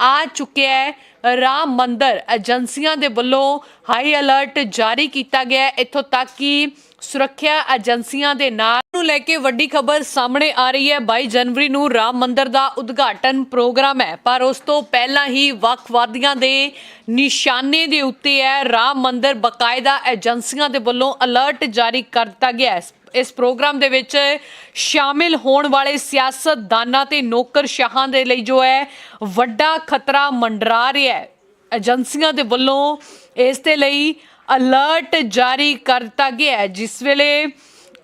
ਆ ਚੁੱਕਿਆ ਹੈ। ਰਾਮ ਮੰਦਰ ਏਜੰਸੀਆਂ ਦੇ ਵੱਲੋਂ ਹਾਈ ਅਲਰਟ ਜਾਰੀ ਕੀਤਾ ਗਿਆ ਹੈ। ਇੱਥੋਂ ਤੱਕ ਕਿ ਸੁਰੱਖਿਆ ਏਜੰਸੀਆਂ ਦੇ ਨਾਲ ਨੂੰ ਲੈ ਕੇ ਵੱਡੀ ਖਬਰ ਸਾਹਮਣੇ ਆ ਰਹੀ ਹੈ। 22 ਜਨਵਰੀ ਨੂੰ ਰਾਮ ਮੰਦਰ ਦਾ ਉਦਘਾਟਨ ਪ੍ਰੋਗਰਾਮ ਹੈ। ਪਰ ਉਸ ਤੋਂ ਪਹਿਲਾਂ ਹੀ ਵੱਖਵਾਦੀਆਂ ਦੇ ਨਿਸ਼ਾਨੇ ਦੇ ਉੱਤੇ ਹੈ। ਰਾਮ ਮੰਦਰ ਬਕਾਇਦਾ ਏਜੰਸੀਆਂ ਦੇ ਵੱਲੋਂ ਅਲਰਟ ਜਾਰੀ ਕਰ ਦਿੱਤਾ ਗਿਆ ਹੈ। ਇਸ ਪ੍ਰੋਗਰਾਮ ਦੇ ਵਿੱਚ ਸ਼ਾਮਿਲ ਹੋਣ ਵਾਲੇ ਸਿਆਸਤਦਾਨਾਂ ਤੇ ਨੌਕਰਸ਼ਾਹਾਂ ਦੇ ਲਈ ਜੋ ਹੈ, ਵੱਡਾ ਖਤਰਾ ਮੰਡਰਾ ਰਿਹਾ ਹੈ। ਏਜੰਸੀਆਂ ਦੇ ਵੱਲੋਂ ਇਸ ਦੇ ਲਈ ਅਲਰਟ ਜਾਰੀ ਕਰ ਦਿੱਤਾ ਗਿਆ ਹੈ। ਜਿਸ ਵੇਲੇ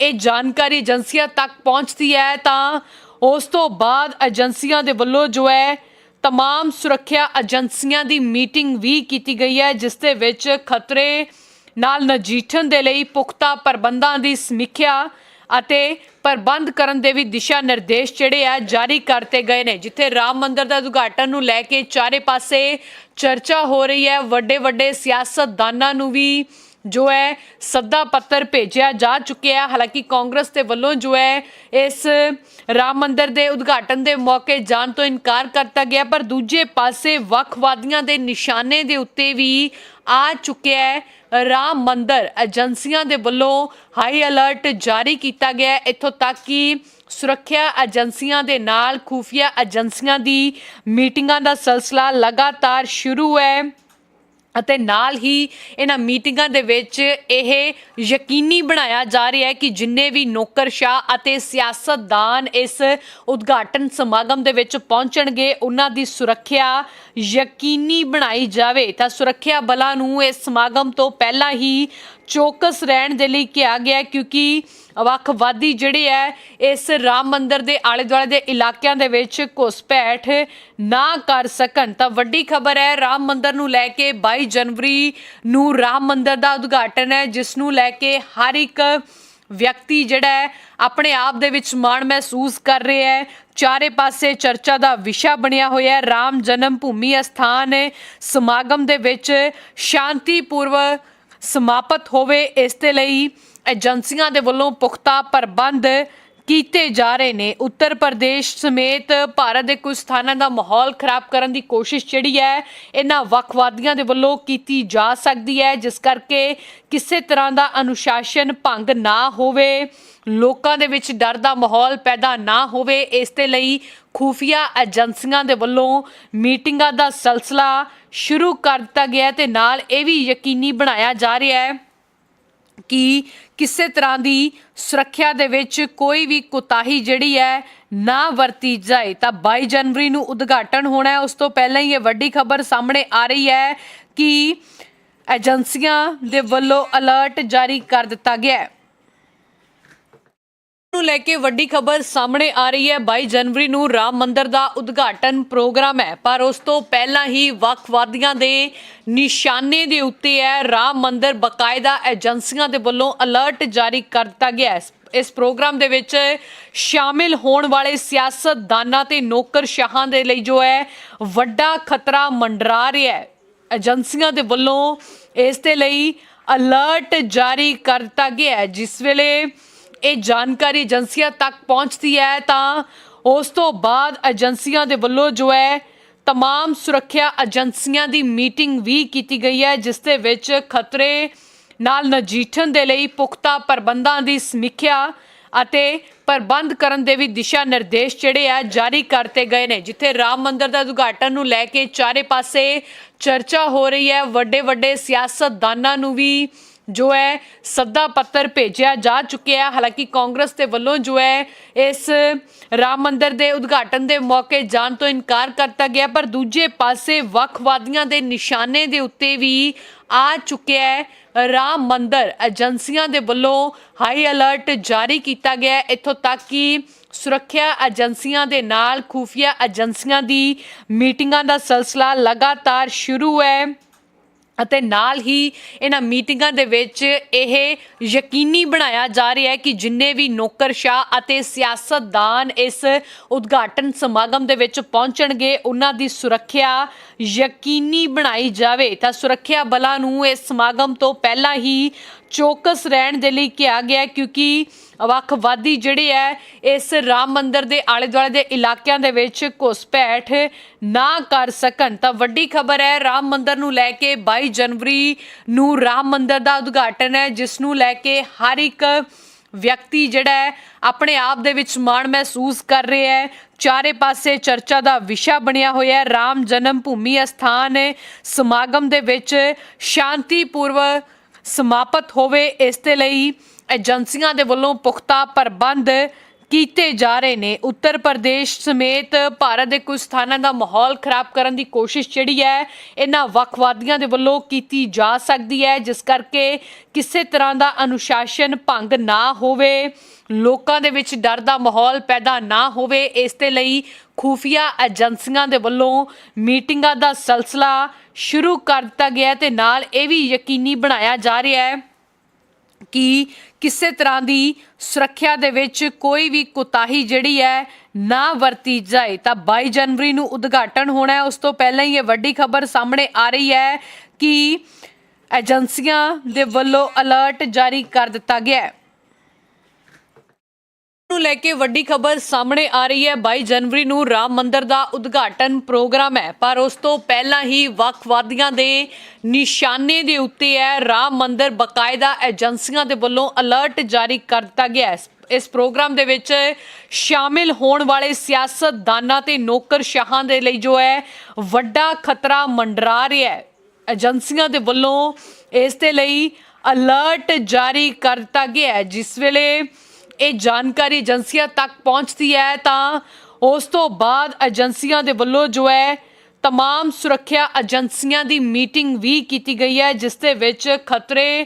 ਇਹ ਜਾਣਕਾਰੀ ਏਜੰਸੀਆਂ ਤੱਕ ਪਹੁੰਚਦੀ ਹੈ, ਤਾਂ ਉਸ ਤੋਂ ਬਾਅਦ ਏਜੰਸੀਆਂ ਦੇ ਵੱਲੋਂ ਜੋ ਹੈ, ਤਮਾਮ ਸੁਰੱਖਿਆ ਏਜੰਸੀਆਂ ਦੀ ਮੀਟਿੰਗ ਵੀ ਕੀਤੀ ਗਈ ਹੈ, ਜਿਸ ਦੇ ਵਿੱਚ ਖਤਰੇ ਨਾਲ ਨਜੀਠਣ ਦੇ ਲਈ ਪੁਖਤਾ ਪ੍ਰਬੰਧਾਂ ਦੀ ਸਮੀਖਿਆ ਅਤੇ ਪ੍ਰਬੰਧ ਕਰਨ ਦੇ ਵੀ ਦਿਸ਼ਾ ਨਿਰਦੇਸ਼ ਜਿਹੜੇ ਆ ਜਾਰੀ ਕਰਤੇ ਗਏ ਨੇ, ਜਿੱਥੇ ਰਾਮ ਮੰਦਰ ਦਾ ਉਦਘਾਟਨ ਨੂੰ ਲੈ ਕੇ ਚਾਰੇ ਪਾਸੇ ਚਰਚਾ ਹੋ ਰਹੀ ਹੈ। ਵੱਡੇ ਵੱਡੇ ਸਿਆਸਤਦਾਨਾਂ ਨੂੰ ਵੀ ਜੋ ਹੈ ਸੱਦਾ ਪੱਤਰ ਭੇਜਿਆ ਜਾ ਚੁੱਕਿਆ ਹਾਲਾਂਕਿ ਕਾਂਗਰਸ ਦੇ ਵੱਲੋਂ ਜੋ ਹੈ ਇਸ ਰਾਮ ਮੰਦਿਰ ਦੇ ਉਦਘਾਟਨ ਦੇ ਮੌਕੇ ਜਾਣ ਤੋਂ ਇਨਕਾਰ ਕਰਤਾ ਗਿਆ, ਪਰ ਦੂਜੇ ਪਾਸੇ ਵੱਖਵਾਦੀਆਂ ਦੇ ਨਿਸ਼ਾਨੇ ਦੇ ਉੱਤੇ ਵੀ ਆ ਚੁੱਕਿਆ ਹੈ। ਰਾਮ ਮੰਦਰ ਏਜੰਸੀਆਂ ਦੇ ਵੱਲੋਂ ਹਾਈ ਅਲਰਟ ਜਾਰੀ ਕੀਤਾ ਗਿਆ ਇੱਥੋਂ ਤੱਕ ਕਿ ਸੁਰੱਖਿਆ ਏਜੰਸੀਆਂ ਦੇ ਨਾਲ ਖੂਫੀਆ ਏਜੰਸੀਆਂ ਦੀ ਮੀਟਿੰਗਾਂ ਦਾ ਸਿਲਸਿਲਾ ਲਗਾਤਾਰ ਸ਼ੁਰੂ ਹੈ। ਅਤੇ ਨਾਲ ਹੀ ਇਹਨਾਂ ਮੀਟਿੰਗਾਂ ਦੇ ਵਿੱਚ ਇਹ ਯਕੀਨੀ ਬਣਾਇਆ ਜਾ ਰਿਹਾ ਹੈ ਕਿ ਜਿੰਨੇ ਵੀ ਨੌਕਰਸ਼ਾਹ ਅਤੇ ਸਿਆਸਤਦਾਨ ਇਸ ਉਦਘਾਟਨ ਸਮਾਗਮ ਦੇ ਵਿੱਚ ਪਹੁੰਚਣਗੇ, ਉਹਨਾਂ ਦੀ ਸੁਰੱਖਿਆ ਯਕੀਨੀ ਬਣਾਈ ਜਾਵੇ। ਤਾਂ ਸੁਰੱਖਿਆ ਬਲਾਂ ਨੂੰ ਇਸ ਸਮਾਗਮ ਤੋਂ ਪਹਿਲਾਂ ਹੀ ਚੌਕਸ ਰਹਿਣ ਦੇ ਲਈ ਕਿਹਾ ਗਿਆ ਕਿਉਂਕਿ ਵੱਖਵਾਦੀ ਜਿਹੜੇ ਹੈ, ਇਸ ਰਾਮ ਮੰਦਰ ਦੇ ਆਲੇ ਦੁਆਲੇ ਦੇ ਇਲਾਕਿਆਂ ਦੇ ਵਿੱਚ ਘੁਸਪੈਠ ਨਾ ਕਰ ਸਕਣ। ਤਾਂ ਵੱਡੀ ਖਬਰ ਹੈ, ਰਾਮ ਮੰਦਰ ਨੂੰ ਲੈ ਕੇ 22 ਜਨਵਰੀ ਨੂੰ ਰਾਮ ਮੰਦਰ ਦਾ ਉਦਘਾਟਨ ਹੈ, ਜਿਸ ਨੂੰ ਲੈ ਕੇ ਹਰ ਇੱਕ ਵਿਅਕਤੀ ਜਿਹੜਾ ਹੈ, ਆਪਣੇ ਆਪ ਦੇ ਵਿੱਚ ਮਾਣ ਮਹਿਸੂਸ ਕਰ ਰਿਹਾ ਹੈ। ਚਾਰੇ ਪਾਸੇ ਚਰਚਾ ਦਾ ਵਿਸ਼ਾ ਬਣਿਆ ਹੋਇਆ ਹੈ। ਰਾਮ ਜਨਮ ਭੂਮੀ ਅਸਥਾਨ ਸਮਾਗਮ ਦੇ ਵਿੱਚ ਸ਼ਾਂਤੀਪੂਰਵਕ ਸਮਾਪਤ ਹੋਵੇ, ਇਸ ਦੇ ਲਈ ਏਜੰਸੀਆਂ ਦੇ ਵੱਲੋਂ ਪੁਖਤਾ ਪ੍ਰਬੰਧ ਕੀਤੇ ਜਾ ਰਹੇ ਨੇ। ਉੱਤਰ ਪ੍ਰਦੇਸ਼ ਸਮੇਤ ਭਾਰਤ ਦੇ ਕੁਝ ਸਥਾਨਾਂ ਦਾ ਮਾਹੌਲ ਖਰਾਬ ਕਰਨ ਦੀ ਕੋਸ਼ਿਸ਼ ਜਿਹੜੀ ਹੈ, ਇਹਨਾਂ ਵੱਖਵਾਦੀਆਂ ਦੇ ਵੱਲੋਂ ਕੀਤੀ ਜਾ ਸਕਦੀ ਹੈ, ਜਿਸ ਕਰਕੇ ਕਿਸੇ ਤਰ੍ਹਾਂ ਦਾ ਅਨੁਸ਼ਾਸਨ ਭੰਗ ਨਾ ਹੋਵੇ, ਲੋਕਾਂ ਦੇ ਵਿੱਚ ਡਰ ਦਾ ਮਾਹੌਲ ਪੈਦਾ ਨਾ ਹੋਵੇ। ਇਸ ਦੇ ਲਈ ਖੂਫੀਆ ਏਜੰਸੀਆਂ ਦੇ ਵੱਲੋਂ ਮੀਟਿੰਗਾਂ ਦਾ ਸਿਲਸਿਲਾ ਸ਼ੁਰੂ ਕਰ ਦਿੱਤਾ ਗਿਆ ਹੈ ਤੇ ਨਾਲ ਇਹ ਵੀ ਯਕੀਨੀ ਬਣਾਇਆ ਜਾ ਰਿਹਾ ਹੈ ਕਿ ਕਿਸੇ ਤਰ੍ਹਾਂ ਦੀ ਸੁਰੱਖਿਆ ਦੇ ਵਿੱਚ ਕੋਈ ਵੀ ਕੁਤਾਹੀ ਜਿਹੜੀ ਹੈ ਨਾ ਵਰਤੀ ਜਾਏ। ਤਾਂ 22 ਜਨਵਰੀ ਨੂੰ ਉਦਘਾਟਨ ਹੋਣਾ ਹੈ। ਉਸ ਤੋਂ ਪਹਿਲਾਂ ਹੀ ਇਹ ਵੱਡੀ ਖਬਰ ਸਾਹਮਣੇ ਆ ਰਹੀ ਹੈ ਕਿ ਏਜੰਸੀਆਂ ਦੇ ਵੱਲੋਂ ਅਲਰਟ ਜਾਰੀ ਕਰ ਦਿੱਤਾ ਗਿਆ ਹੈ। ਨੂੰ ਲੈ ਕੇ ਵੱਡੀ ਖਬਰ ਸਾਹਮਣੇ ਆ ਰਹੀ ਹੈ। 22 ਜਨਵਰੀ ਨੂੰ ਰਾਮ ਮੰਦਰ ਦਾ ਉਦਘਾਟਨ ਪ੍ਰੋਗਰਾਮ ਹੈ, ਪਰ ਉਸ ਤੋਂ ਪਹਿਲਾਂ ਹੀ ਵੱਖਵਾਦੀਆਂ ਦੇ ਨਿਸ਼ਾਨੇ ਦੇ ਉੱਤੇ ਹੈ। ਰਾਮ ਮੰਦਰ ਬਕਾਇਦਾ ਏਜੰਸੀਆਂ ਦੇ ਵੱਲੋਂ ਅਲਰਟ ਜਾਰੀ ਕਰ ਦਿੱਤਾ ਗਿਆ ਹੈ। ਇਸ ਪ੍ਰੋਗਰਾਮ ਦੇ ਵਿੱਚ ਸ਼ਾਮਿਲ ਹੋਣ ਵਾਲੇ ਸਿਆਸਤਦਾਨਾਂ ਤੇ ਨੌਕਰਸ਼ਾਹਾਂ ਦੇ ਲਈ ਜੋ ਹੈ, ਵੱਡਾ ਖਤਰਾ ਮੰਡਰਾ ਰਿਹਾ ਹੈ। ਏਜੰਸੀਆਂ ਦੇ ਵੱਲੋਂ ਇਸ ਦੇ ਲਈ ਅਲਰਟ ਜਾਰੀ ਕਰ ਦਿੱਤਾ ਗਿਆ ਹੈ। ਜਿਸ ਵੇਲੇ ਇਹ ਜਾਣਕਾਰੀ ਏਜੰਸੀਆਂ ਤੱਕ ਪਹੁੰਚਦੀ ਹੈ ਤਾਂ ਉਸ ਤੋਂ ਬਾਅਦ ਏਜੰਸੀਆਂ ਦੇ ਵੱਲੋਂ ਜੋ ਹੈ तमाम ਸੁਰੱਖਿਆ ਏਜੰਸੀਆਂ ਦੀ ਮੀਟਿੰਗ ਵੀ ਕੀਤੀ ਗਈ ਹੈ ਜਿਸ ਦੇ ਵਿੱਚ ਖਤਰੇ ਨਾਲ ਨਜਿੱਠਣ ਦੇ ਲਈ ਪੁਖਤਾ ਪ੍ਰਬੰਧਾਂ ਦੀ ਸਮੀਖਿਆ ਅਤੇ ਪ੍ਰਬੰਧ ਕਰਨ ਦੇ ਵੀ ਦਿਸ਼ਾ ਨਿਰਦੇਸ਼ ਜਿਹੜੇ ਆ ਜਾਰੀ ਕਰਤੇ ਗਏ ਨੇ ਜਿੱਥੇ ਰਾਮ ਮੰਦਿਰ ਦਾ ਉਦਘਾਟਨ ਨੂੰ ਲੈ ਕੇ ਚਾਰੇ ਪਾਸੇ ਚਰਚਾ ਹੋ ਰਹੀ ਹੈ ਵੱਡੇ ਵੱਡੇ ਸਿਆਸਤਦਾਨਾਂ ਨੂੰ ਵੀ ਜੋ ਹੈ ਸੱਦਾ ਪੱਤਰ ਭੇਜਿਆ ਜਾ ਚੁੱਕਿਆ ਹਾਲਾਂਕਿ ਕਾਂਗਰਸ ਦੇ ਵੱਲੋਂ ਜੋ ਹੈ ਇਸ ਰਾਮ ਮੰਦਿਰ ਦੇ ਉਦਘਾਟਨ ਦੇ ਮੌਕੇ ਜਾਣ ਤੋਂ ਇਨਕਾਰ ਕਰਤਾ ਗਿਆ, ਪਰ ਦੂਜੇ ਪਾਸੇ ਵੱਖਵਾਦੀਆਂ ਦੇ ਨਿਸ਼ਾਨੇ ਦੇ ਉੱਤੇ ਵੀ ਆ ਚੁੱਕਿਆ ਹੈ। ਰਾਮ ਮੰਦਿਰ ਏਜੰਸੀਆਂ ਦੇ ਵੱਲੋਂ ਹਾਈ ਅਲਰਟ ਜਾਰੀ ਕੀਤਾ ਗਿਆ ਇੱਥੋਂ ਤੱਕ ਕਿ ਸੁਰੱਖਿਆ ਏਜੰਸੀਆਂ ਦੇ ਨਾਲ ਖੂਫੀਆ ਏਜੰਸੀਆਂ ਦੀ ਮੀਟਿੰਗਾਂ ਦਾ ਸਿਲਸਿਲਾ ਲਗਾਤਾਰ ਸ਼ੁਰੂ ਹੈ। ਅਤੇ ਨਾਲ ਹੀ ਇਹਨਾਂ ਮੀਟਿੰਗਾਂ ਦੇ ਵਿੱਚ ਇਹ ਯਕੀਨੀ ਬਣਾਇਆ ਜਾ ਰਿਹਾ ਹੈ ਕਿ ਜਿੰਨੇ ਵੀ ਨੌਕਰਸ਼ਾਹ ਅਤੇ ਸਿਆਸਤਦਾਨ ਇਸ ਉਦਘਾਟਨ ਸਮਾਗਮ ਦੇ ਵਿੱਚ ਪਹੁੰਚਣਗੇ, ਉਹਨਾਂ ਦੀ ਸੁਰੱਖਿਆ ਯਕੀਨੀ ਬਣਾਈ ਜਾਵੇ। ਤਾਂ ਸੁਰੱਖਿਆ ਬਲਾਂ ਨੂੰ ਇਸ ਸਮਾਗਮ ਤੋਂ ਪਹਿਲਾਂ ਹੀ ਚੌਕਸ ਰਹਿਣ ਦੇ ਲਈ ਕਿਹਾ ਗਿਆ ਕਿਉਂਕਿ ਵੱਖਵਾਦੀ ਜਿਹੜੇ ਹੈ, ਇਸ ਰਾਮ ਮੰਦਰ ਦੇ ਆਲੇ ਦੁਆਲੇ ਦੇ ਇਲਾਕਿਆਂ ਦੇ ਵਿੱਚ ਘੁਸਪੈਠ ਨਾ ਕਰ ਸਕਣ। ਤਾਂ ਵੱਡੀ ਖਬਰ ਹੈ, ਰਾਮ ਮੰਦਰ ਨੂੰ ਲੈ ਕੇ 22 ਜਨਵਰੀ ਨੂੰ ਰਾਮ ਮੰਦਰ ਦਾ ਉਦਘਾਟਨ ਹੈ, ਜਿਸ ਨੂੰ ਲੈ ਕੇ ਹਰ ਇੱਕ ਵਿਅਕਤੀ ਜਿਹੜਾ ਹੈ, ਆਪਣੇ ਆਪ ਦੇ ਵਿੱਚ ਮਾਣ ਮਹਿਸੂਸ ਕਰ ਰਿਹਾ ਹੈ। ਚਾਰੇ ਪਾਸੇ ਚਰਚਾ ਦਾ ਵਿਸ਼ਾ ਬਣਿਆ ਹੋਇਆ ਹੈ। ਰਾਮ ਜਨਮ ਭੂਮੀ ਅਸਥਾਨ ਸਮਾਗਮ ਦੇ ਵਿੱਚ ਸ਼ਾਂਤੀਪੂਰਵਕ ਸਮਾਪਤ ਹੋਵੇ, ਇਸ ਦੇ ਲਈ ਏਜੰਸੀਆਂ ਦੇ ਵੱਲੋਂ ਪੁਖਤਾ ਪ੍ਰਬੰਧ ਕੀਤੇ ਜਾ ਰਹੇ ਨੇ। ਉੱਤਰ ਪ੍ਰਦੇਸ਼ ਸਮੇਤ ਭਾਰਤ ਦੇ ਕੁਝ ਸਥਾਨਾਂ ਦਾ ਮਾਹੌਲ ਖਰਾਬ ਕਰਨ ਦੀ ਕੋਸ਼ਿਸ਼ ਜਿਹੜੀ ਹੈ, ਇਹਨਾਂ ਵੱਖਵਾਦੀਆਂ ਦੇ ਵੱਲੋਂ ਕੀਤੀ ਜਾ ਸਕਦੀ ਹੈ, ਜਿਸ ਕਰਕੇ ਕਿਸੇ ਤਰ੍ਹਾਂ ਦਾ ਅਨੁਸ਼ਾਸਨ ਭੰਗ ਨਾ ਹੋਵੇ, ਲੋਕਾਂ ਦੇ ਵਿੱਚ ਡਰ ਦਾ ਮਾਹੌਲ ਪੈਦਾ ਨਾ ਹੋਵੇ। ਇਸ ਦੇ ਲਈ ਖੂਫੀਆ ਏਜੰਸੀਆਂ ਦੇ ਵੱਲੋਂ ਮੀਟਿੰਗਾਂ ਦਾ ਸਿਲਸਿਲਾ ਸ਼ੁਰੂ ਕਰ ਦਿੱਤਾ ਗਿਆ ਹੈ ਤੇ ਨਾਲ ਇਹ ਵੀ ਯਕੀਨੀ ਬਣਾਇਆ ਜਾ ਰਿਹਾ ਹੈ ਕਿ ਕਿਸੇ ਤਰ੍ਹਾਂ ਦੀ ਸੁਰੱਖਿਆ ਦੇ ਵਿੱਚ ਕੋਈ ਵੀ ਕੁਤਾਹੀ ਜਿਹੜੀ ਹੈ ਨਾ ਵਰਤੀ ਜਾਏ। ਤਾਂ 22 ਜਨਵਰੀ ਨੂੰ ਉਦਘਾਟਨ ਹੋਣਾ ਹੈ। ਉਸ ਤੋਂ ਪਹਿਲਾਂ ਹੀ ਇਹ ਵੱਡੀ ਖਬਰ ਸਾਹਮਣੇ ਆ ਰਹੀ ਹੈ ਕਿ ਏਜੰਸੀਆਂ ਦੇ ਵੱਲੋਂ ਅਲਰਟ ਜਾਰੀ ਕਰ ਦਿੱਤਾ ਗਿਆ ਹੈ। ਨੂੰ ਲੈ ਕੇ ਵੱਡੀ ਖਬਰ ਸਾਹਮਣੇ ਆ ਰਹੀ ਹੈ। 22 ਜਨਵਰੀ ਨੂੰ ਰਾਮ ਮੰਦਰ ਦਾ ਉਦਘਾਟਨ ਪ੍ਰੋਗਰਾਮ ਹੈ। ਪਰ ਉਸ ਤੋਂ ਪਹਿਲਾਂ ਹੀ ਵੱਖਵਾਦੀਆਂ ਦੇ ਨਿਸ਼ਾਨੇ ਦੇ ਉੱਤੇ ਹੈ। ਰਾਮ ਮੰਦਰ ਬਕਾਇਦਾ ਏਜੰਸੀਆਂ ਦੇ ਵੱਲੋਂ ਅਲਰਟ ਜਾਰੀ ਕਰ ਦਿੱਤਾ ਗਿਆ ਹੈ। ਇਸ ਪ੍ਰੋਗਰਾਮ ਦੇ ਵਿੱਚ ਸ਼ਾਮਿਲ ਹੋਣ ਵਾਲੇ ਸਿਆਸਤਦਾਨਾਂ ਤੇ ਨੌਕਰਸ਼ਾਹਾਂ ਦੇ ਲਈ ਜੋ ਹੈ, ਵੱਡਾ ਖਤਰਾ ਮੰਡਰਾ ਰਿਹਾ ਹੈ। ਏਜੰਸੀਆਂ ਦੇ ਵੱਲੋਂ ਇਸ ਦੇ ਲਈ ਅਲਰਟ ਜਾਰੀ ਕਰ ਦਿੱਤਾ ਗਿਆ ਹੈ। ਜਿਸ ਵੇਲੇ ਇਹ ਜਾਣਕਾਰੀ ਏਜੰਸੀਆਂ ਤੱਕ ਪਹੁੰਚਦੀ ਹੈ ਤਾਂ ਉਸ ਤੋਂ ਬਾਅਦ ਏਜੰਸੀਆਂ ਦੇ ਵੱਲੋਂ ਜੋ ਹੈ तमाम ਸੁਰੱਖਿਆ ਏਜੰਸੀਆਂ ਦੀ ਮੀਟਿੰਗ ਵੀ ਕੀਤੀ ਗਈ ਹੈ ਜਿਸ ਦੇ ਵਿੱਚ ਖਤਰੇ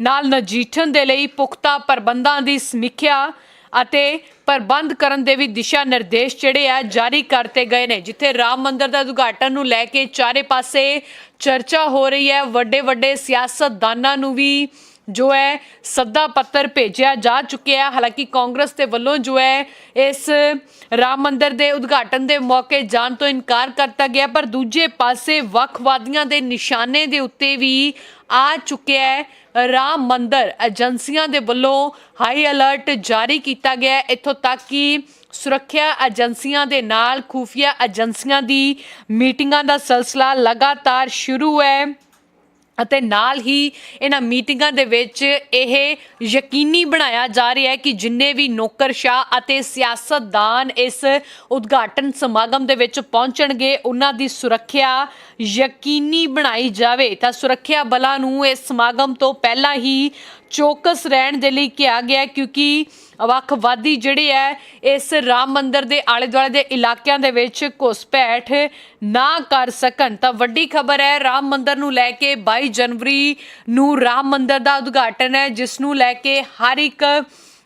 ਨਾਲ ਨਜਿੱਠਣ ਦੇ ਲਈ ਪੁਖਤਾ ਪ੍ਰਬੰਧਾਂ ਦੀ ਸਮੀਖਿਆ ਅਤੇ ਪ੍ਰਬੰਧ ਕਰਨ ਦੇ ਵੀ ਦਿਸ਼ਾ ਨਿਰਦੇਸ਼ ਜਿਹੜੇ ਆ ਜਾਰੀ ਕਰਤੇ ਗਏ ਨੇ ਜਿੱਥੇ ਰਾਮ ਮੰਦਿਰ ਦਾ ਉਦਘਾਟਨ ਨੂੰ ਲੈ ਕੇ ਚਾਰੇ ਪਾਸੇ ਚਰਚਾ ਹੋ ਰਹੀ ਹੈ ਵੱਡੇ ਵੱਡੇ ਸਿਆਸਤਦਾਨਾਂ ਨੂੰ ਵੀ ਜੋ ਹੈ ਸੱਦਾ ਪੱਤਰ ਭੇਜਿਆ ਜਾ ਚੁੱਕਿਆ ਹਾਲਾਂਕਿ ਕਾਂਗਰਸ ਦੇ ਵੱਲੋਂ ਜੋ ਹੈ ਇਸ ਰਾਮ ਮੰਦਿਰ ਦੇ ਉਦਘਾਟਨ ਦੇ ਮੌਕੇ ਜਾਣ ਤੋਂ ਇਨਕਾਰ ਕਰਤਾ ਗਿਆ, ਪਰ ਦੂਜੇ ਪਾਸੇ ਵੱਖਵਾਦੀਆਂ ਦੇ ਨਿਸ਼ਾਨੇ ਦੇ ਉੱਤੇ ਵੀ ਆ ਚੁੱਕਿਆ ਹੈ। ਰਾਮ ਮੰਦਿਰ ਏਜੰਸੀਆਂ ਦੇ ਵੱਲੋਂ ਹਾਈ ਅਲਰਟ ਜਾਰੀ ਕੀਤਾ ਗਿਆ ਇੱਥੋਂ ਤੱਕ ਕਿ ਸੁਰੱਖਿਆ ਏਜੰਸੀਆਂ ਦੇ ਨਾਲ ਖੂਫੀਆ ਏਜੰਸੀਆਂ ਦੀ ਮੀਟਿੰਗਾਂ ਦਾ ਸਿਲਸਿਲਾ ਲਗਾਤਾਰ ਸ਼ੁਰੂ ਹੈ। ਅਤੇ ਨਾਲ ਹੀ ਇਹਨਾਂ ਮੀਟਿੰਗਾਂ ਦੇ ਵਿੱਚ ਇਹ ਯਕੀਨੀ ਬਣਾਇਆ ਜਾ ਰਿਹਾ ਹੈ ਕਿ ਜਿੰਨੇ ਵੀ ਨੌਕਰਸ਼ਾਹ ਅਤੇ ਸਿਆਸਤਦਾਨ ਇਸ ਉਦਘਾਟਨ ਸਮਾਗਮ ਦੇ ਵਿੱਚ ਪਹੁੰਚਣਗੇ, ਉਹਨਾਂ ਦੀ ਸੁਰੱਖਿਆ ਯਕੀਨੀ ਬਣਾਈ ਜਾਵੇ। ਤਾਂ ਸੁਰੱਖਿਆ ਬਲਾਂ ਨੂੰ ਇਸ ਸਮਾਗਮ ਤੋਂ ਪਹਿਲਾਂ ਹੀ ਚੌਕਸ ਰਹਿਣ ਦੇ ਲਈ ਕਿਹਾ ਗਿਆ ਕਿਉਂਕਿ ਵੱਖਵਾਦੀ ਜਿਹੜੇ ਹੈ, ਇਸ ਰਾਮ ਮੰਦਰ ਦੇ ਆਲੇ ਦੁਆਲੇ ਦੇ ਇਲਾਕਿਆਂ ਦੇ ਵਿੱਚ ਘੁਸਪੈਠ ਨਾ ਕਰ ਸਕਣ। ਤਾਂ ਵੱਡੀ ਖਬਰ ਹੈ, ਰਾਮ ਮੰਦਰ ਨੂੰ ਲੈ ਕੇ 22 ਜਨਵਰੀ ਨੂੰ ਰਾਮ ਮੰਦਰ ਦਾ ਉਦਘਾਟਨ ਹੈ, ਜਿਸ ਨੂੰ ਲੈ ਕੇ ਹਰ ਇੱਕ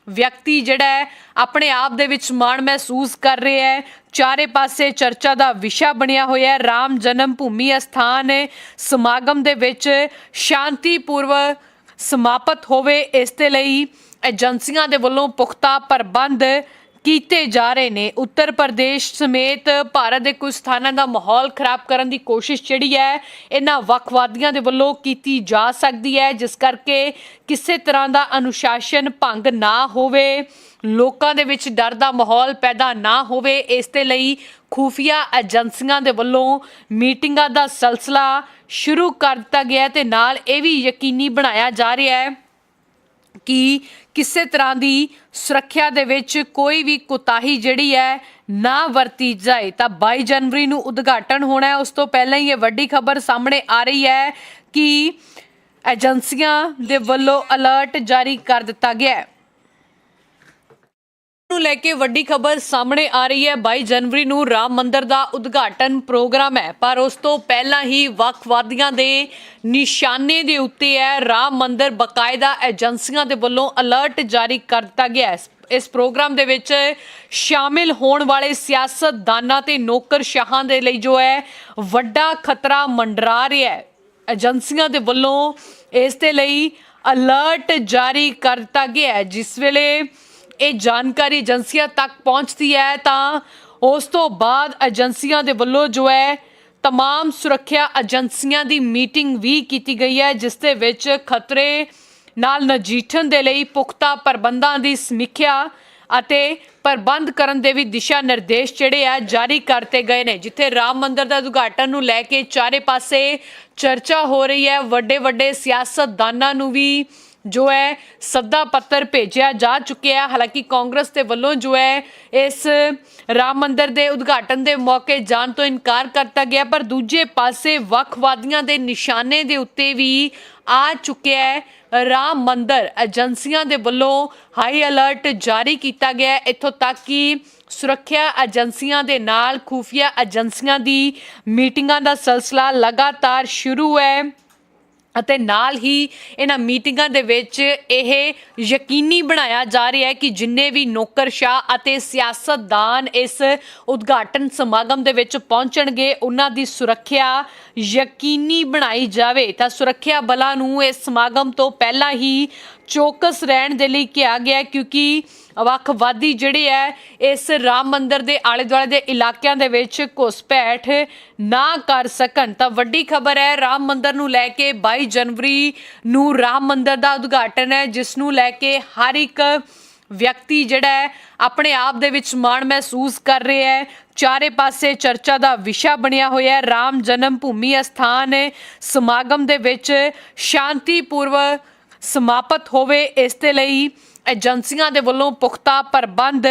ਵਿਅਕਤੀ ਜਿਹੜਾ ਹੈ, ਆਪਣੇ ਆਪ ਦੇ ਵਿੱਚ ਮਾਣ ਮਹਿਸੂਸ ਕਰ ਰਿਹਾ ਹੈ। ਚਾਰੇ ਪਾਸੇ ਚਰਚਾ ਦਾ ਵਿਸ਼ਾ ਬਣਿਆ ਹੋਇਆ ਹੈ। ਰਾਮ ਜਨਮ ਭੂਮੀ ਅਸਥਾਨ ਸਮਾਗਮ ਦੇ ਵਿੱਚ ਸ਼ਾਂਤੀਪੂਰਵਕ ਸਮਾਪਤ ਹੋਵੇ, ਇਸ ਦੇ ਲਈ ਏਜੰਸੀਆਂ ਦੇ ਵੱਲੋਂ ਪੁਖਤਾ ਪ੍ਰਬੰਧ ਕੀਤੇ ਜਾ ਰਹੇ ਨੇ। ਉੱਤਰ ਪ੍ਰਦੇਸ਼ ਸਮੇਤ ਭਾਰਤ ਦੇ ਕੁਝ ਸਥਾਨਾਂ ਦਾ ਮਾਹੌਲ ਖਰਾਬ ਕਰਨ ਦੀ ਕੋਸ਼ਿਸ਼ ਜਿਹੜੀ ਹੈ, ਇਹਨਾਂ ਵੱਖਵਾਦੀਆਂ ਦੇ ਵੱਲੋਂ ਕੀਤੀ ਜਾ ਸਕਦੀ ਹੈ, ਜਿਸ ਕਰਕੇ ਕਿਸੇ ਤਰ੍ਹਾਂ ਦਾ ਅਨੁਸ਼ਾਸਨ ਭੰਗ ਨਾ ਹੋਵੇ। ਲੋਕਾਂ ਦੇ ਵਿੱਚ ਡਰ ਦਾ ਮਾਹੌਲ ਪੈਦਾ ਨਾ ਹੋਵੇ, ਇਸ ਦੇ ਲਈ ਖੂਫੀਆ ਏਜੰਸੀਆਂ ਦੇ ਵੱਲੋਂ ਮੀਟਿੰਗਾਂ ਦਾ ਸਿਲਸਿਲਾ ਸ਼ੁਰੂ ਕਰ ਦਿੱਤਾ ਗਿਆ ਹੈ ਤੇ ਨਾਲ ਇਹ ਵੀ ਯਕੀਨੀ ਬਣਾਇਆ ਜਾ ਰਿਹਾ ਹੈ ਕਿ ਕਿਸੇ ਤਰ੍ਹਾਂ ਦੀ ਸੁਰੱਖਿਆ ਦੇ ਵਿੱਚ ਕੋਈ ਵੀ ਕੁਤਾਹੀ ਜਿਹੜੀ ਹੈ ਨਾ ਵਰਤੀ ਜਾਏ। ਤਾਂ 22 ਜਨਵਰੀ ਨੂੰ ਉਦਘਾਟਨ ਹੋਣਾ ਹੈ। ਉਸ ਤੋਂ ਪਹਿਲਾਂ ਹੀ ਇਹ ਵੱਡੀ ਖਬਰ ਸਾਹਮਣੇ ਆ ਰਹੀ ਹੈ ਕਿ ਏਜੰਸੀਆਂ ਦੇ ਵੱਲੋਂ ਅਲਰਟ ਜਾਰੀ ਕਰ ਦਿੱਤਾ ਗਿਆ ਹੈ। ਨੂੰ ਲੈ ਕੇ ਵੱਡੀ ਖਬਰ ਸਾਹਮਣੇ ਆ ਰਹੀ ਹੈ। 22 ਜਨਵਰੀ ਨੂੰ ਰਾਮ ਮੰਦਰ ਦਾ ਉਦਘਾਟਨ ਪ੍ਰੋਗਰਾਮ ਹੈ, ਪਰ ਉਸ ਤੋਂ ਪਹਿਲਾਂ ਹੀ ਵੱਖਵਾਦੀਆਂ ਦੇ ਨਿਸ਼ਾਨੇ ਦੇ ਉੱਤੇ ਹੈ। ਰਾਮ ਮੰਦਰ ਬਕਾਇਦਾ ਏਜੰਸੀਆਂ ਦੇ ਵੱਲੋਂ ਅਲਰਟ ਜਾਰੀ ਕਰ ਦਿੱਤਾ ਗਿਆ ਹੈ। ਇਸ ਪ੍ਰੋਗਰਾਮ ਦੇ ਵਿੱਚ ਸ਼ਾਮਿਲ ਹੋਣ ਵਾਲੇ ਸਿਆਸਤਦਾਨਾਂ ਤੇ ਨੌਕਰਸ਼ਾਹਾਂ ਦੇ ਲਈ ਜੋ ਹੈ, ਵੱਡਾ ਖਤਰਾ ਮੰਡਰਾ ਰਿਹਾ ਹੈ। ਏਜੰਸੀਆਂ ਦੇ ਵੱਲੋਂ ਇਸ ਦੇ ਲਈ ਅਲਰਟ ਜਾਰੀ ਕਰ ਦਿੱਤਾ ਗਿਆ ਹੈ। ਜਿਸ ਵੇਲੇ ਇਹ ਜਾਣਕਾਰੀ ਏਜੰਸੀਆਂ ਤੱਕ ਪਹੁੰਚਦੀ ਹੈ ਤਾਂ ਉਸ ਤੋਂ ਬਾਅਦ ਏਜੰਸੀਆਂ ਦੇ ਵੱਲੋਂ ਜੋ ਹੈ तमाम ਸੁਰੱਖਿਆ ਏਜੰਸੀਆਂ ਦੀ ਮੀਟਿੰਗ ਵੀ ਕੀਤੀ ਗਈ ਹੈ ਜਿਸ ਦੇ ਵਿੱਚ ਖਤਰੇ ਨਾਲ ਨਜਿੱਠਣ ਦੇ ਲਈ ਪੁਖਤਾ ਪ੍ਰਬੰਧਾਂ ਦੀ ਸਮੀਖਿਆ ਅਤੇ ਪ੍ਰਬੰਧ ਕਰਨ ਦੇ ਵੀ ਦਿਸ਼ਾ ਨਿਰਦੇਸ਼ ਜਿਹੜੇ ਆ ਜਾਰੀ ਕਰਤੇ ਗਏ ਨੇ ਜਿੱਥੇ ਰਾਮ ਮੰਦਿਰ ਦਾ ਉਦਘਾਟਨ ਨੂੰ ਲੈ ਕੇ ਚਾਰੇ ਪਾਸੇ ਚਰਚਾ ਹੋ ਰਹੀ ਹੈ ਵੱਡੇ ਵੱਡੇ ਸਿਆਸਤਦਾਨਾਂ ਨੂੰ ਵੀ ਜੋ ਹੈ ਸੱਦਾ ਪੱਤਰ ਭੇਜਿਆ ਜਾ ਚੁੱਕਿਆ ਹਾਲਾਂਕਿ ਕਾਂਗਰਸ ਦੇ ਵੱਲੋਂ ਜੋ ਹੈ ਇਸ ਰਾਮ ਮੰਦਰ ਦੇ ਉਦਘਾਟਨ ਦੇ ਮੌਕੇ ਜਾਣ ਤੋਂ ਇਨਕਾਰ ਕਰਤਾ ਗਿਆ, ਪਰ ਦੂਜੇ ਪਾਸੇ ਵੱਖਵਾਦੀਆਂ ਦੇ ਨਿਸ਼ਾਨੇ ਦੇ ਉੱਤੇ ਵੀ ਆ ਚੁੱਕਿਆ ਹੈ। ਰਾਮ ਮੰਦਰ ਏਜੰਸੀਆਂ ਦੇ ਵੱਲੋਂ ਹਾਈ ਅਲਰਟ ਜਾਰੀ ਕੀਤਾ ਗਿਆ ਇੱਥੋਂ ਤੱਕ ਕਿ ਸੁਰੱਖਿਆ ਏਜੰਸੀਆਂ ਦੇ ਨਾਲ ਖੂਫੀਆ ਏਜੰਸੀਆਂ ਦੀ ਮੀਟਿੰਗਾਂ ਦਾ ਸਿਲਸਿਲਾ ਲਗਾਤਾਰ ਸ਼ੁਰੂ ਹੈ। ਅਤੇ ਨਾਲ ਹੀ ਇਹਨਾਂ ਮੀਟਿੰਗਾਂ ਦੇ ਵਿੱਚ ਇਹ ਯਕੀਨੀ ਬਣਾਇਆ ਜਾ ਰਿਹਾ ਹੈ ਕਿ ਜਿੰਨੇ ਵੀ ਨੌਕਰਸ਼ਾਹ ਅਤੇ ਸਿਆਸਤਦਾਨ ਇਸ ਉਦਘਾਟਨ ਸਮਾਗਮ ਦੇ ਵਿੱਚ ਪਹੁੰਚਣਗੇ, ਉਹਨਾਂ ਦੀ ਸੁਰੱਖਿਆ ਯਕੀਨੀ ਬਣਾਈ ਜਾਵੇ। ਤਾਂ ਸੁਰੱਖਿਆ ਬਲਾਂ ਨੂੰ ਇਸ ਸਮਾਗਮ ਤੋਂ ਪਹਿਲਾਂ ਹੀ ਚੌਕਸ ਰਹਿਣ ਦੇ ਲਈ ਕਿਹਾ ਗਿਆ ਕਿਉਂਕਿ ਵੱਖਵਾਦੀ ਜਿਹੜੇ ਹੈ, ਇਸ ਰਾਮ ਮੰਦਰ ਦੇ ਆਲੇ ਦੁਆਲੇ ਦੇ ਇਲਾਕਿਆਂ ਦੇ ਵਿੱਚ ਘੁਸਪੈਠ ਨਾ ਕਰ ਸਕਣ। ਤਾਂ ਵੱਡੀ ਖਬਰ ਹੈ, ਰਾਮ ਮੰਦਰ ਨੂੰ ਲੈ ਕੇ 22 ਜਨਵਰੀ ਨੂੰ ਰਾਮ ਮੰਦਰ ਦਾ ਉਦਘਾਟਨ ਹੈ, ਜਿਸ ਨੂੰ ਲੈ ਕੇ ਹਰ ਇੱਕ ਵਿਅਕਤੀ ਜਿਹੜਾ ਹੈ, ਆਪਣੇ ਆਪ ਦੇ ਵਿੱਚ ਮਾਣ ਮਹਿਸੂਸ ਕਰ ਰਿਹਾ ਹੈ। ਚਾਰੇ ਪਾਸੇ ਚਰਚਾ ਦਾ ਵਿਸ਼ਾ ਬਣਿਆ ਹੋਇਆ ਹੈ। ਰਾਮ ਜਨਮ ਭੂਮੀ ਅਸਥਾਨ ਸਮਾਗਮ ਦੇ ਵਿੱਚ ਸ਼ਾਂਤੀਪੂਰਵਕ ਸਮਾਪਤ ਹੋਵੇ, ਇਸ ਦੇ ਲਈ ਏਜੰਸੀਆਂ ਦੇ ਵੱਲੋਂ ਪੁਖਤਾ ਪ੍ਰਬੰਧ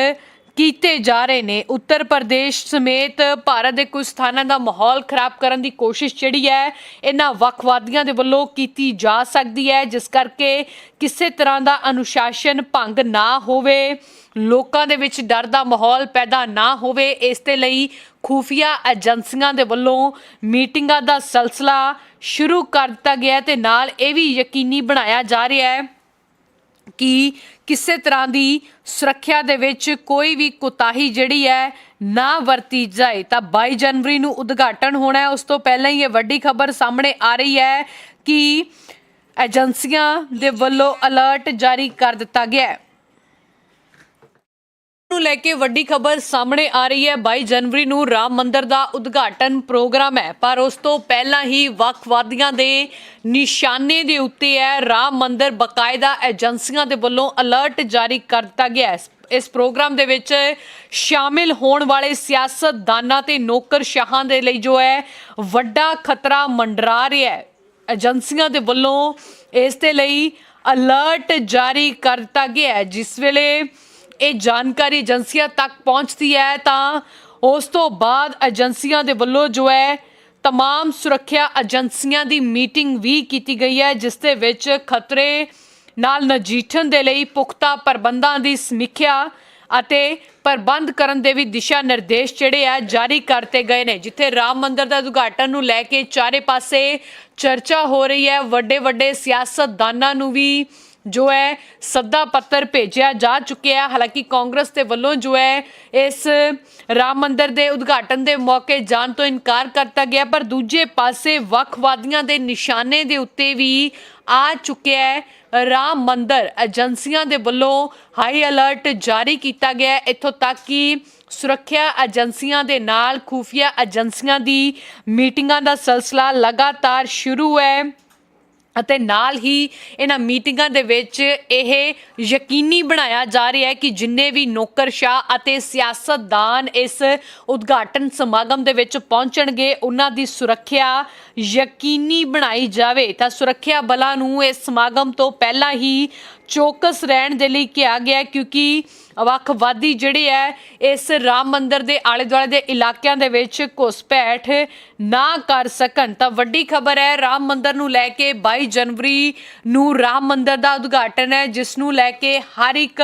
ਕੀਤੇ ਜਾ ਰਹੇ ਨੇ। ਉੱਤਰ ਪ੍ਰਦੇਸ਼ ਸਮੇਤ ਭਾਰਤ ਦੇ ਕੁਝ ਸਥਾਨਾਂ ਦਾ ਮਾਹੌਲ ਖਰਾਬ ਕਰਨ ਦੀ ਕੋਸ਼ਿਸ਼ ਜਿਹੜੀ ਹੈ, ਇਹਨਾਂ ਵੱਖਵਾਦੀਆਂ ਦੇ ਵੱਲੋਂ ਕੀਤੀ ਜਾ ਸਕਦੀ ਹੈ, ਜਿਸ ਕਰਕੇ ਕਿਸੇ ਤਰ੍ਹਾਂ ਦਾ ਅਨੁਸ਼ਾਸਨ ਭੰਗ ਨਾ ਹੋਵੇ, ਲੋਕਾਂ ਦੇ ਵਿੱਚ ਡਰ ਦਾ ਮਾਹੌਲ ਪੈਦਾ ਨਾ ਹੋਵੇ। ਇਸ ਦੇ ਲਈ ਖੂਫੀਆ ਏਜੰਸੀਆਂ ਦੇ ਵੱਲੋਂ ਮੀਟਿੰਗਾਂ ਦਾ ਸਿਲਸਿਲਾ ਸ਼ੁਰੂ ਕਰ ਦਿੱਤਾ ਗਿਆ ਹੈ ਤੇ ਨਾਲ ਇਹ ਵੀ ਯਕੀਨੀ ਬਣਾਇਆ ਜਾ ਰਿਹਾ ਹੈ ਕਿ ਕਿਸੇ ਤਰ੍ਹਾਂ ਦੀ ਸੁਰੱਖਿਆ ਦੇ ਵਿੱਚ ਕੋਈ ਵੀ ਕੁਤਾਹੀ ਜਿਹੜੀ ਹੈ ਨਾ ਵਰਤੀ ਜਾਏ, ਤਾਂ 22 ਜਨਵਰੀ ਨੂੰ ਉਦਘਾਟਨ ਹੋਣਾ ਹੈ। ਉਸ ਤੋਂ ਪਹਿਲਾਂ ਹੀ ਇਹ ਵੱਡੀ ਖਬਰ ਸਾਹਮਣੇ ਆ ਰਹੀ ਹੈ ਕਿ ਏਜੰਸੀਆਂ ਦੇ ਵੱਲੋਂ ਅਲਰਟ ਜਾਰੀ ਕਰ ਦਿੱਤਾ ਗਿਆ ਹੈ। ਨੂੰ ਲੈ ਕੇ ਵੱਡੀ ਖਬਰ ਸਾਹਮਣੇ ਆ ਰਹੀ ਹੈ। 22 ਜਨਵਰੀ ਨੂੰ ਰਾਮ ਮੰਦਰ ਦਾ ਉਦਘਾਟਨ ਪ੍ਰੋਗਰਾਮ ਹੈ, ਪਰ ਉਸ ਤੋਂ ਪਹਿਲਾਂ ਹੀ ਵੱਖਵਾਦੀਆਂ ਦੇ ਨਿਸ਼ਾਨੇ ਦੇ ਉੱਤੇ ਹੈ, ਰਾਮ ਮੰਦਰ ਬਕਾਇਦਾ ਏਜੰਸੀਆਂ ਦੇ ਵੱਲੋਂ ਅਲਰਟ ਜਾਰੀ ਕਰ ਦਿੱਤਾ ਗਿਆ ਹੈ। ਇਸ ਪ੍ਰੋਗਰਾਮ ਦੇ ਵਿੱਚ ਸ਼ਾਮਿਲ ਹੋਣ ਵਾਲੇ ਸਿਆਸਤਦਾਨਾਂ ਤੇ ਨੌਕਰਸ਼ਾਹਾਂ ਦੇ ਲਈ ਜੋ ਹੈ, ਵੱਡਾ ਖਤਰਾ ਮੰਡਰਾ ਰਿਹਾ ਹੈ। ਏਜੰਸੀਆਂ ਦੇ ਵੱਲੋਂ ਇਸ ਦੇ ਲਈ ਅਲਰਟ ਜਾਰੀ ਕਰ ਦਿੱਤਾ ਗਿਆ ਹੈ। ਜਿਸ ਵੇਲੇ ਇਹ ਜਾਣਕਾਰੀ ਏਜੰਸੀਆਂ ਤੱਕ ਪਹੁੰਚਦੀ ਹੈ ਤਾਂ ਉਸ ਤੋਂ ਬਾਅਦ ਏਜੰਸੀਆਂ ਦੇ ਵੱਲੋਂ ਜੋ ਹੈ तमाम ਸੁਰੱਖਿਆ ਏਜੰਸੀਆਂ ਦੀ ਮੀਟਿੰਗ ਵੀ ਕੀਤੀ ਗਈ ਹੈ ਜਿਸ ਦੇ ਵਿੱਚ ਖਤਰੇ ਨਾਲ ਨਜਿੱਠਣ ਦੇ ਲਈ ਪੁਖਤਾ ਪ੍ਰਬੰਧਾਂ ਦੀ ਸਮੀਖਿਆ ਅਤੇ ਪ੍ਰਬੰਧ ਕਰਨ ਦੇ ਵੀ ਦਿਸ਼ਾ ਨਿਰਦੇਸ਼ ਜਿਹੜੇ ਆ ਜਾਰੀ ਕਰਤੇ ਗਏ ਨੇ ਜਿੱਥੇ ਰਾਮ ਮੰਦਿਰ ਦਾ ਉਦਘਾਟਨ ਨੂੰ ਲੈ ਕੇ ਚਾਰੇ ਪਾਸੇ ਚਰਚਾ ਹੋ ਰਹੀ ਹੈ ਵੱਡੇ ਵੱਡੇ ਸਿਆਸਤਦਾਨਾਂ ਨੂੰ ਵੀ ਜੋ ਹੈ ਸੱਦਾ ਪੱਤਰ ਭੇਜਿਆ ਜਾ ਚੁੱਕਿਆ ਹਾਲਾਂਕਿ ਕਾਂਗਰਸ ਦੇ ਵੱਲੋਂ ਜੋ ਹੈ ਇਸ ਰਾਮ ਮੰਦਿਰ ਦੇ ਉਦਘਾਟਨ ਦੇ ਮੌਕੇ ਜਾਣ ਤੋਂ ਇਨਕਾਰ ਕਰਤਾ ਗਿਆ, ਪਰ ਦੂਜੇ ਪਾਸੇ ਵੱਖਵਾਦੀਆਂ ਦੇ ਨਿਸ਼ਾਨੇ ਦੇ ਉੱਤੇ ਵੀ ਆ ਚੁੱਕਿਆ ਹੈ। ਰਾਮ ਮੰਦਰ ਏਜੰਸੀਆਂ ਦੇ ਵੱਲੋਂ ਹਾਈ ਅਲਰਟ ਜਾਰੀ ਕੀਤਾ ਗਿਆ ਹੈ। ਇੱਥੋਂ ਤੱਕ ਕਿ ਸੁਰੱਖਿਆ ਏਜੰਸੀਆਂ ਦੇ ਨਾਲ ਖੂਫੀਆ ਏਜੰਸੀਆਂ ਦੀ ਮੀਟਿੰਗਾਂ ਦਾ ਸਿਲਸਿਲਾ ਲਗਾਤਾਰ ਸ਼ੁਰੂ ਹੈ। ਅਤੇ ਨਾਲ ਹੀ ਇਹਨਾਂ ਮੀਟਿੰਗਾਂ ਦੇ ਵਿੱਚ ਇਹ ਯਕੀਨੀ ਬਣਾਇਆ ਜਾ ਰਿਹਾ ਹੈ ਕਿ ਜਿੰਨੇ ਵੀ ਨੌਕਰਸ਼ਾਹ ਅਤੇ ਸਿਆਸਤਦਾਨ ਇਸ ਉਦਘਾਟਨ ਸਮਾਗਮ ਦੇ ਵਿੱਚ ਪਹੁੰਚਣਗੇ, ਉਹਨਾਂ ਦੀ ਸੁਰੱਖਿਆ ਯਕੀਨੀ ਬਣਾਈ ਜਾਵੇ ਤਾਂ ਸੁਰੱਖਿਆ ਬਲਾਂ ਨੂੰ ਇਸ ਸਮਾਗਮ ਤੋਂ ਪਹਿਲਾਂ ਹੀ ਚੌਕਸ ਰਹਿਣ ਦੇ ਲਈ ਕਿਹਾ ਗਿਆ ਕਿਉਂਕਿ ਵੱਖਵਾਦੀ ਜਿਹੜੇ ਹੈ, ਇਸ ਰਾਮ ਮੰਦਰ ਦੇ ਆਲੇ ਦੁਆਲੇ ਦੇ ਇਲਾਕਿਆਂ ਦੇ ਵਿੱਚ ਘੁਸਪੈਠ ਨਾ ਕਰ ਸਕਣ। ਤਾਂ ਵੱਡੀ ਖਬਰ ਹੈ, ਰਾਮ ਮੰਦਰ ਨੂੰ ਲੈ ਕੇ 22 ਜਨਵਰੀ ਨੂੰ ਰਾਮ ਮੰਦਰ ਦਾ ਉਦਘਾਟਨ ਹੈ, ਜਿਸ ਨੂੰ ਲੈ ਕੇ ਹਰ ਇੱਕ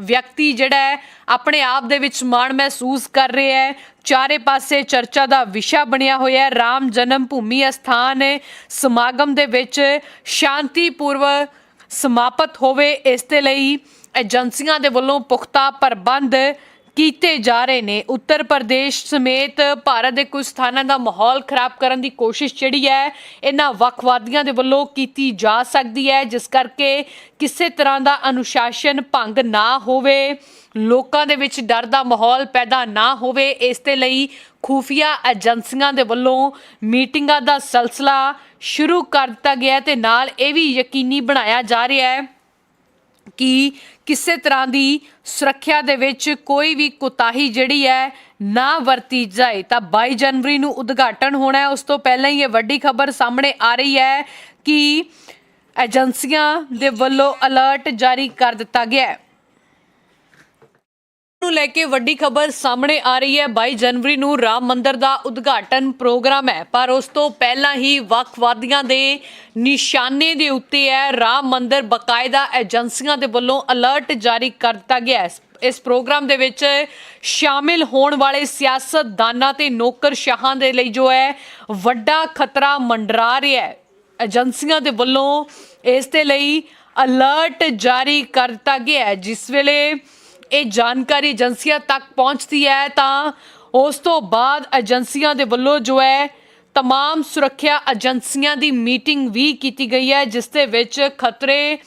ਵਿਅਕਤੀ ਜਿਹੜਾ ਹੈ, ਆਪਣੇ ਆਪ ਦੇ ਵਿੱਚ ਮਾਣ ਮਹਿਸੂਸ ਕਰ ਰਿਹਾ ਹੈ। ਚਾਰੇ ਪਾਸੇ ਚਰਚਾ ਦਾ ਵਿਸ਼ਾ ਬਣਿਆ ਹੋਇਆ ਹੈ। ਰਾਮ ਜਨਮ ਭੂਮੀ ਅਸਥਾਨ ਸਮਾਗਮ ਦੇ ਵਿੱਚ ਸ਼ਾਂਤੀਪੂਰਵਕ ਸਮਾਪਤ ਹੋਵੇ ਇਸ ਦੇ ਲਈ ਏਜੰਸੀਆਂ ਦੇ ਵੱਲੋਂ ਪੁਖਤਾ ਪ੍ਰਬੰਧ ਕੀਤੇ ਜਾ ਰਹੇ ਨੇ। ਉੱਤਰ ਪ੍ਰਦੇਸ਼ ਸਮੇਤ ਭਾਰਤ ਦੇ ਕੁਝ ਸਥਾਨਾਂ ਦਾ ਮਾਹੌਲ ਖਰਾਬ ਕਰਨ ਦੀ ਕੋਸ਼ਿਸ਼ ਜਿਹੜੀ ਹੈ, ਇਹਨਾਂ ਵੱਖਵਾਦੀਆਂ ਦੇ ਵੱਲੋਂ ਕੀਤੀ ਜਾ ਸਕਦੀ ਹੈ, ਜਿਸ ਕਰਕੇ ਕਿਸੇ ਤਰ੍ਹਾਂ ਦਾ ਅਨੁਸ਼ਾਸਨ ਭੰਗ ਨਾ ਹੋਵੇ, ਲੋਕਾਂ ਦੇ ਵਿੱਚ ਡਰ ਦਾ ਮਾਹੌਲ ਪੈਦਾ ਨਾ ਹੋਵੇ। ਇਸ ਦੇ ਲਈ ਖੂਫੀਆ ਏਜੰਸੀਆਂ ਦੇ ਵੱਲੋਂ ਮੀਟਿੰਗਾਂ ਦਾ ਸਿਲਸਿਲਾ ਸ਼ੁਰੂ ਕਰ ਦਿੱਤਾ ਗਿਆ ਹੈ ਤੇ ਨਾਲ ਇਹ ਵੀ ਯਕੀਨੀ ਬਣਾਇਆ ਜਾ ਰਿਹਾ ਹੈ ਕਿ ਕਿਸੇ ਤਰ੍ਹਾਂ ਦੀ ਸੁਰੱਖਿਆ ਦੇ ਵਿੱਚ ਕੋਈ ਵੀ ਕੁਤਾਹੀ ਜਿਹੜੀ ਹੈ ਨਾ ਵਰਤੀ ਜਾਏ, ਤਾਂ 22 ਜਨਵਰੀ ਨੂੰ ਉਦਘਾਟਨ ਹੋਣਾ ਹੈ। ਉਸ ਤੋਂ ਪਹਿਲਾਂ ਹੀ ਇਹ ਵੱਡੀ ਖਬਰ ਸਾਹਮਣੇ ਆ ਰਹੀ ਹੈ ਕਿ ਏਜੰਸੀਆਂ ਦੇ ਵੱਲੋਂ ਅਲਰਟ ਜਾਰੀ ਕਰ ਦਿੱਤਾ ਗਿਆ ਹੈ। ਨੂੰ ਲੈ ਕੇ ਵੱਡੀ ਖਬਰ ਸਾਹਮਣੇ ਆ ਰਹੀ ਹੈ। 22 ਜਨਵਰੀ ਨੂੰ ਰਾਮ ਮੰਦਰ ਦਾ ਉਦਘਾਟਨ ਪ੍ਰੋਗਰਾਮ ਹੈ, ਪਰ ਉਸ ਤੋਂ ਪਹਿਲਾਂ ਹੀ ਵੱਖਵਾਦੀਆਂ ਦੇ ਨਿਸ਼ਾਨੇ ਦੇ ਉੱਤੇ ਹੈ, ਰਾਮ ਮੰਦਰ ਬਕਾਇਦਾ ਏਜੰਸੀਆਂ ਦੇ ਵੱਲੋਂ ਅਲਰਟ ਜਾਰੀ ਕਰ ਦਿੱਤਾ ਗਿਆ ਹੈ। ਇਸ ਪ੍ਰੋਗਰਾਮ ਦੇ ਵਿੱਚ ਸ਼ਾਮਿਲ ਹੋਣ ਵਾਲੇ ਸਿਆਸਤਦਾਨਾਂ ਤੇ ਨੌਕਰਸ਼ਾਹਾਂ ਦੇ ਲਈ ਜੋ ਹੈ, ਵੱਡਾ ਖਤਰਾ ਮੰਡਰਾ ਰਿਹਾ ਹੈ। ਏਜੰਸੀਆਂ ਦੇ ਵੱਲੋਂ ਇਸ ਦੇ ਲਈ ਅਲਰਟ ਜਾਰੀ ਕਰ ਦਿੱਤਾ ਗਿਆ ਹੈ। ਜਿਸ ਵੇਲੇ ਇਹ ਜਾਣਕਾਰੀ ਏਜੰਸੀਆਂ ਤੱਕ ਪਹੁੰਚਦੀ ਹੈ ਤਾਂ ਉਸ ਤੋਂ ਬਾਅਦ ਏਜੰਸੀਆਂ ਦੇ ਵੱਲੋਂ ਜੋ ਹੈ तमाम ਸੁਰੱਖਿਆ ਏਜੰਸੀਆਂ ਦੀ ਮੀਟਿੰਗ ਵੀ ਕੀਤੀ ਗਈ ਹੈ ਜਿਸ ਦੇ ਵਿੱਚ ਖਤਰੇ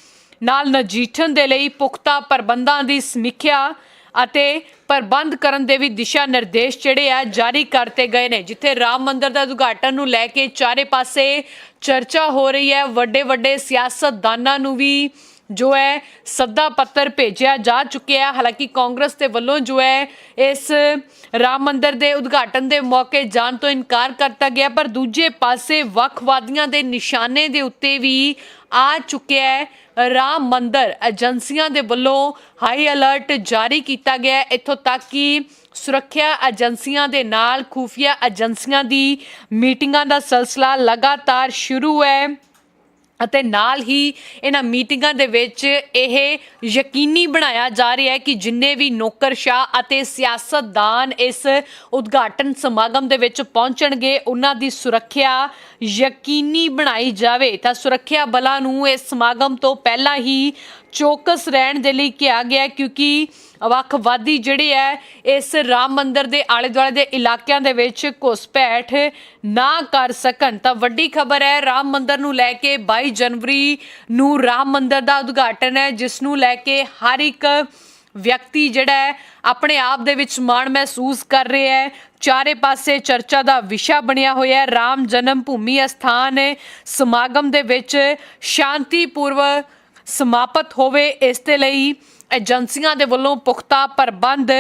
ਨਾਲ ਨਜਿੱਠਣ ਦੇ ਲਈ ਪੁਖਤਾ ਪ੍ਰਬੰਧਾਂ ਦੀ ਸਮੀਖਿਆ ਅਤੇ ਪ੍ਰਬੰਧ ਕਰਨ ਦੇ ਵੀ ਦਿਸ਼ਾ ਨਿਰਦੇਸ਼ ਜਿਹੜੇ ਆ ਜਾਰੀ ਕਰਤੇ ਗਏ ਨੇ ਜਿੱਥੇ ਰਾਮ ਮੰਦਿਰ ਦਾ ਉਦਘਾਟਨ ਨੂੰ ਲੈ ਕੇ ਚਾਰੇ ਪਾਸੇ ਚਰਚਾ ਹੋ ਰਹੀ ਹੈ ਵੱਡੇ ਵੱਡੇ ਸਿਆਸਤਦਾਨਾਂ ਨੂੰ ਵੀ ਜੋ ਹੈ ਸੱਦਾ ਪੱਤਰ ਭੇਜਿਆ ਜਾ ਚੁੱਕਿਆ ਹੈ। ਹਾਲਾਂਕਿ ਕਾਂਗਰਸ ਦੇ ਵੱਲੋਂ ਜੋ ਹੈ ਇਸ ਰਾਮ ਮੰਦਿਰ ਦੇ ਉਦਘਾਟਨ ਦੇ ਮੌਕੇ ਜਾਣ ਤੋਂ ਇਨਕਾਰ ਕਰਤਾ ਗਿਆ, ਪਰ ਦੂਜੇ ਪਾਸੇ ਵੱਖਵਾਦੀਆਂ ਦੇ ਨਿਸ਼ਾਨੇ ਦੇ ਉੱਤੇ ਵੀ ਆ ਚੁੱਕਿਆ ਹੈ। ਰਾਮ ਮੰਦਰ ਏਜੰਸੀਆਂ ਦੇ ਵੱਲੋਂ ਹਾਈ ਅਲਰਟ ਜਾਰੀ ਕੀਤਾ ਗਿਆ ਹੈ। ਇੱਥੋਂ ਤੱਕ ਕਿ ਸੁਰੱਖਿਆ ਏਜੰਸੀਆਂ ਦੇ ਨਾਲ ਖੂਫੀਆ ਏਜੰਸੀਆਂ ਦੀ ਮੀਟਿੰਗਾਂ ਦਾ ਸਿਲਸਿਲਾ ਲਗਾਤਾਰ ਸ਼ੁਰੂ ਹੈ। ਅਤੇ ਨਾਲ ਹੀ ਇਹਨਾਂ ਮੀਟਿੰਗਾਂ ਦੇ ਵਿੱਚ ਇਹ ਯਕੀਨੀ ਬਣਾਇਆ ਜਾ ਰਿਹਾ ਹੈ ਕਿ ਜਿੰਨੇ ਵੀ ਨੌਕਰਸ਼ਾਹ ਅਤੇ ਸਿਆਸਤਦਾਨ ਇਸ ਉਦਘਾਟਨ ਸਮਾਗਮ ਦੇ ਵਿੱਚ ਪਹੁੰਚਣਗੇ, ਉਹਨਾਂ ਦੀ ਸੁਰੱਖਿਆ ਯਕੀਨੀ ਬਣਾਈ ਜਾਵੇ। ਤਾਂ ਸੁਰੱਖਿਆ ਬਲਾਂ ਨੂੰ ਇਸ ਸਮਾਗਮ ਤੋਂ ਪਹਿਲਾਂ ਹੀ ਚੌਕਸ ਰਹਿਣ ਦੇ ਲਈ ਕਿਹਾ ਗਿਆ ਕਿਉਂਕਿ ਵੱਖਵਾਦੀ ਜਿਹੜੇ ਹੈ, ਇਸ ਰਾਮ ਮੰਦਰ ਦੇ ਆਲੇ ਦੁਆਲੇ ਦੇ ਇਲਾਕਿਆਂ ਦੇ ਵਿੱਚ ਘੁਸਪੈਠ ਨਾ ਕਰ ਸਕਣ। ਤਾਂ ਵੱਡੀ ਖਬਰ ਹੈ, ਰਾਮ ਮੰਦਰ ਨੂੰ ਲੈ ਕੇ 22 ਜਨਵਰੀ ਨੂੰ ਰਾਮ ਮੰਦਰ ਦਾ ਉਦਘਾਟਨ ਹੈ, ਜਿਸ ਨੂੰ ਲੈ ਕੇ ਹਰ ਇੱਕ ਵਿਅਕਤੀ ਜਿਹੜਾ ਹੈ, ਆਪਣੇ ਆਪ ਦੇ ਵਿੱਚ ਮਾਣ ਮਹਿਸੂਸ ਕਰ ਰਿਹਾ ਹੈ। ਚਾਰੇ ਪਾਸੇ ਚਰਚਾ ਦਾ ਵਿਸ਼ਾ ਬਣਿਆ ਹੋਇਆ ਹੈ। ਰਾਮ ਜਨਮ ਭੂਮੀ ਅਸਥਾਨ ਸਮਾਗਮ ਦੇ ਵਿੱਚ ਸ਼ਾਂਤੀਪੂਰਵਕ ਸਮਾਪਤ ਹੋਵੇ, ਇਸ ਦੇ ਲਈ ਏਜੰਸੀਆਂ ਦੇ ਵੱਲੋਂ ਪੁਖਤਾ ਪ੍ਰਬੰਧ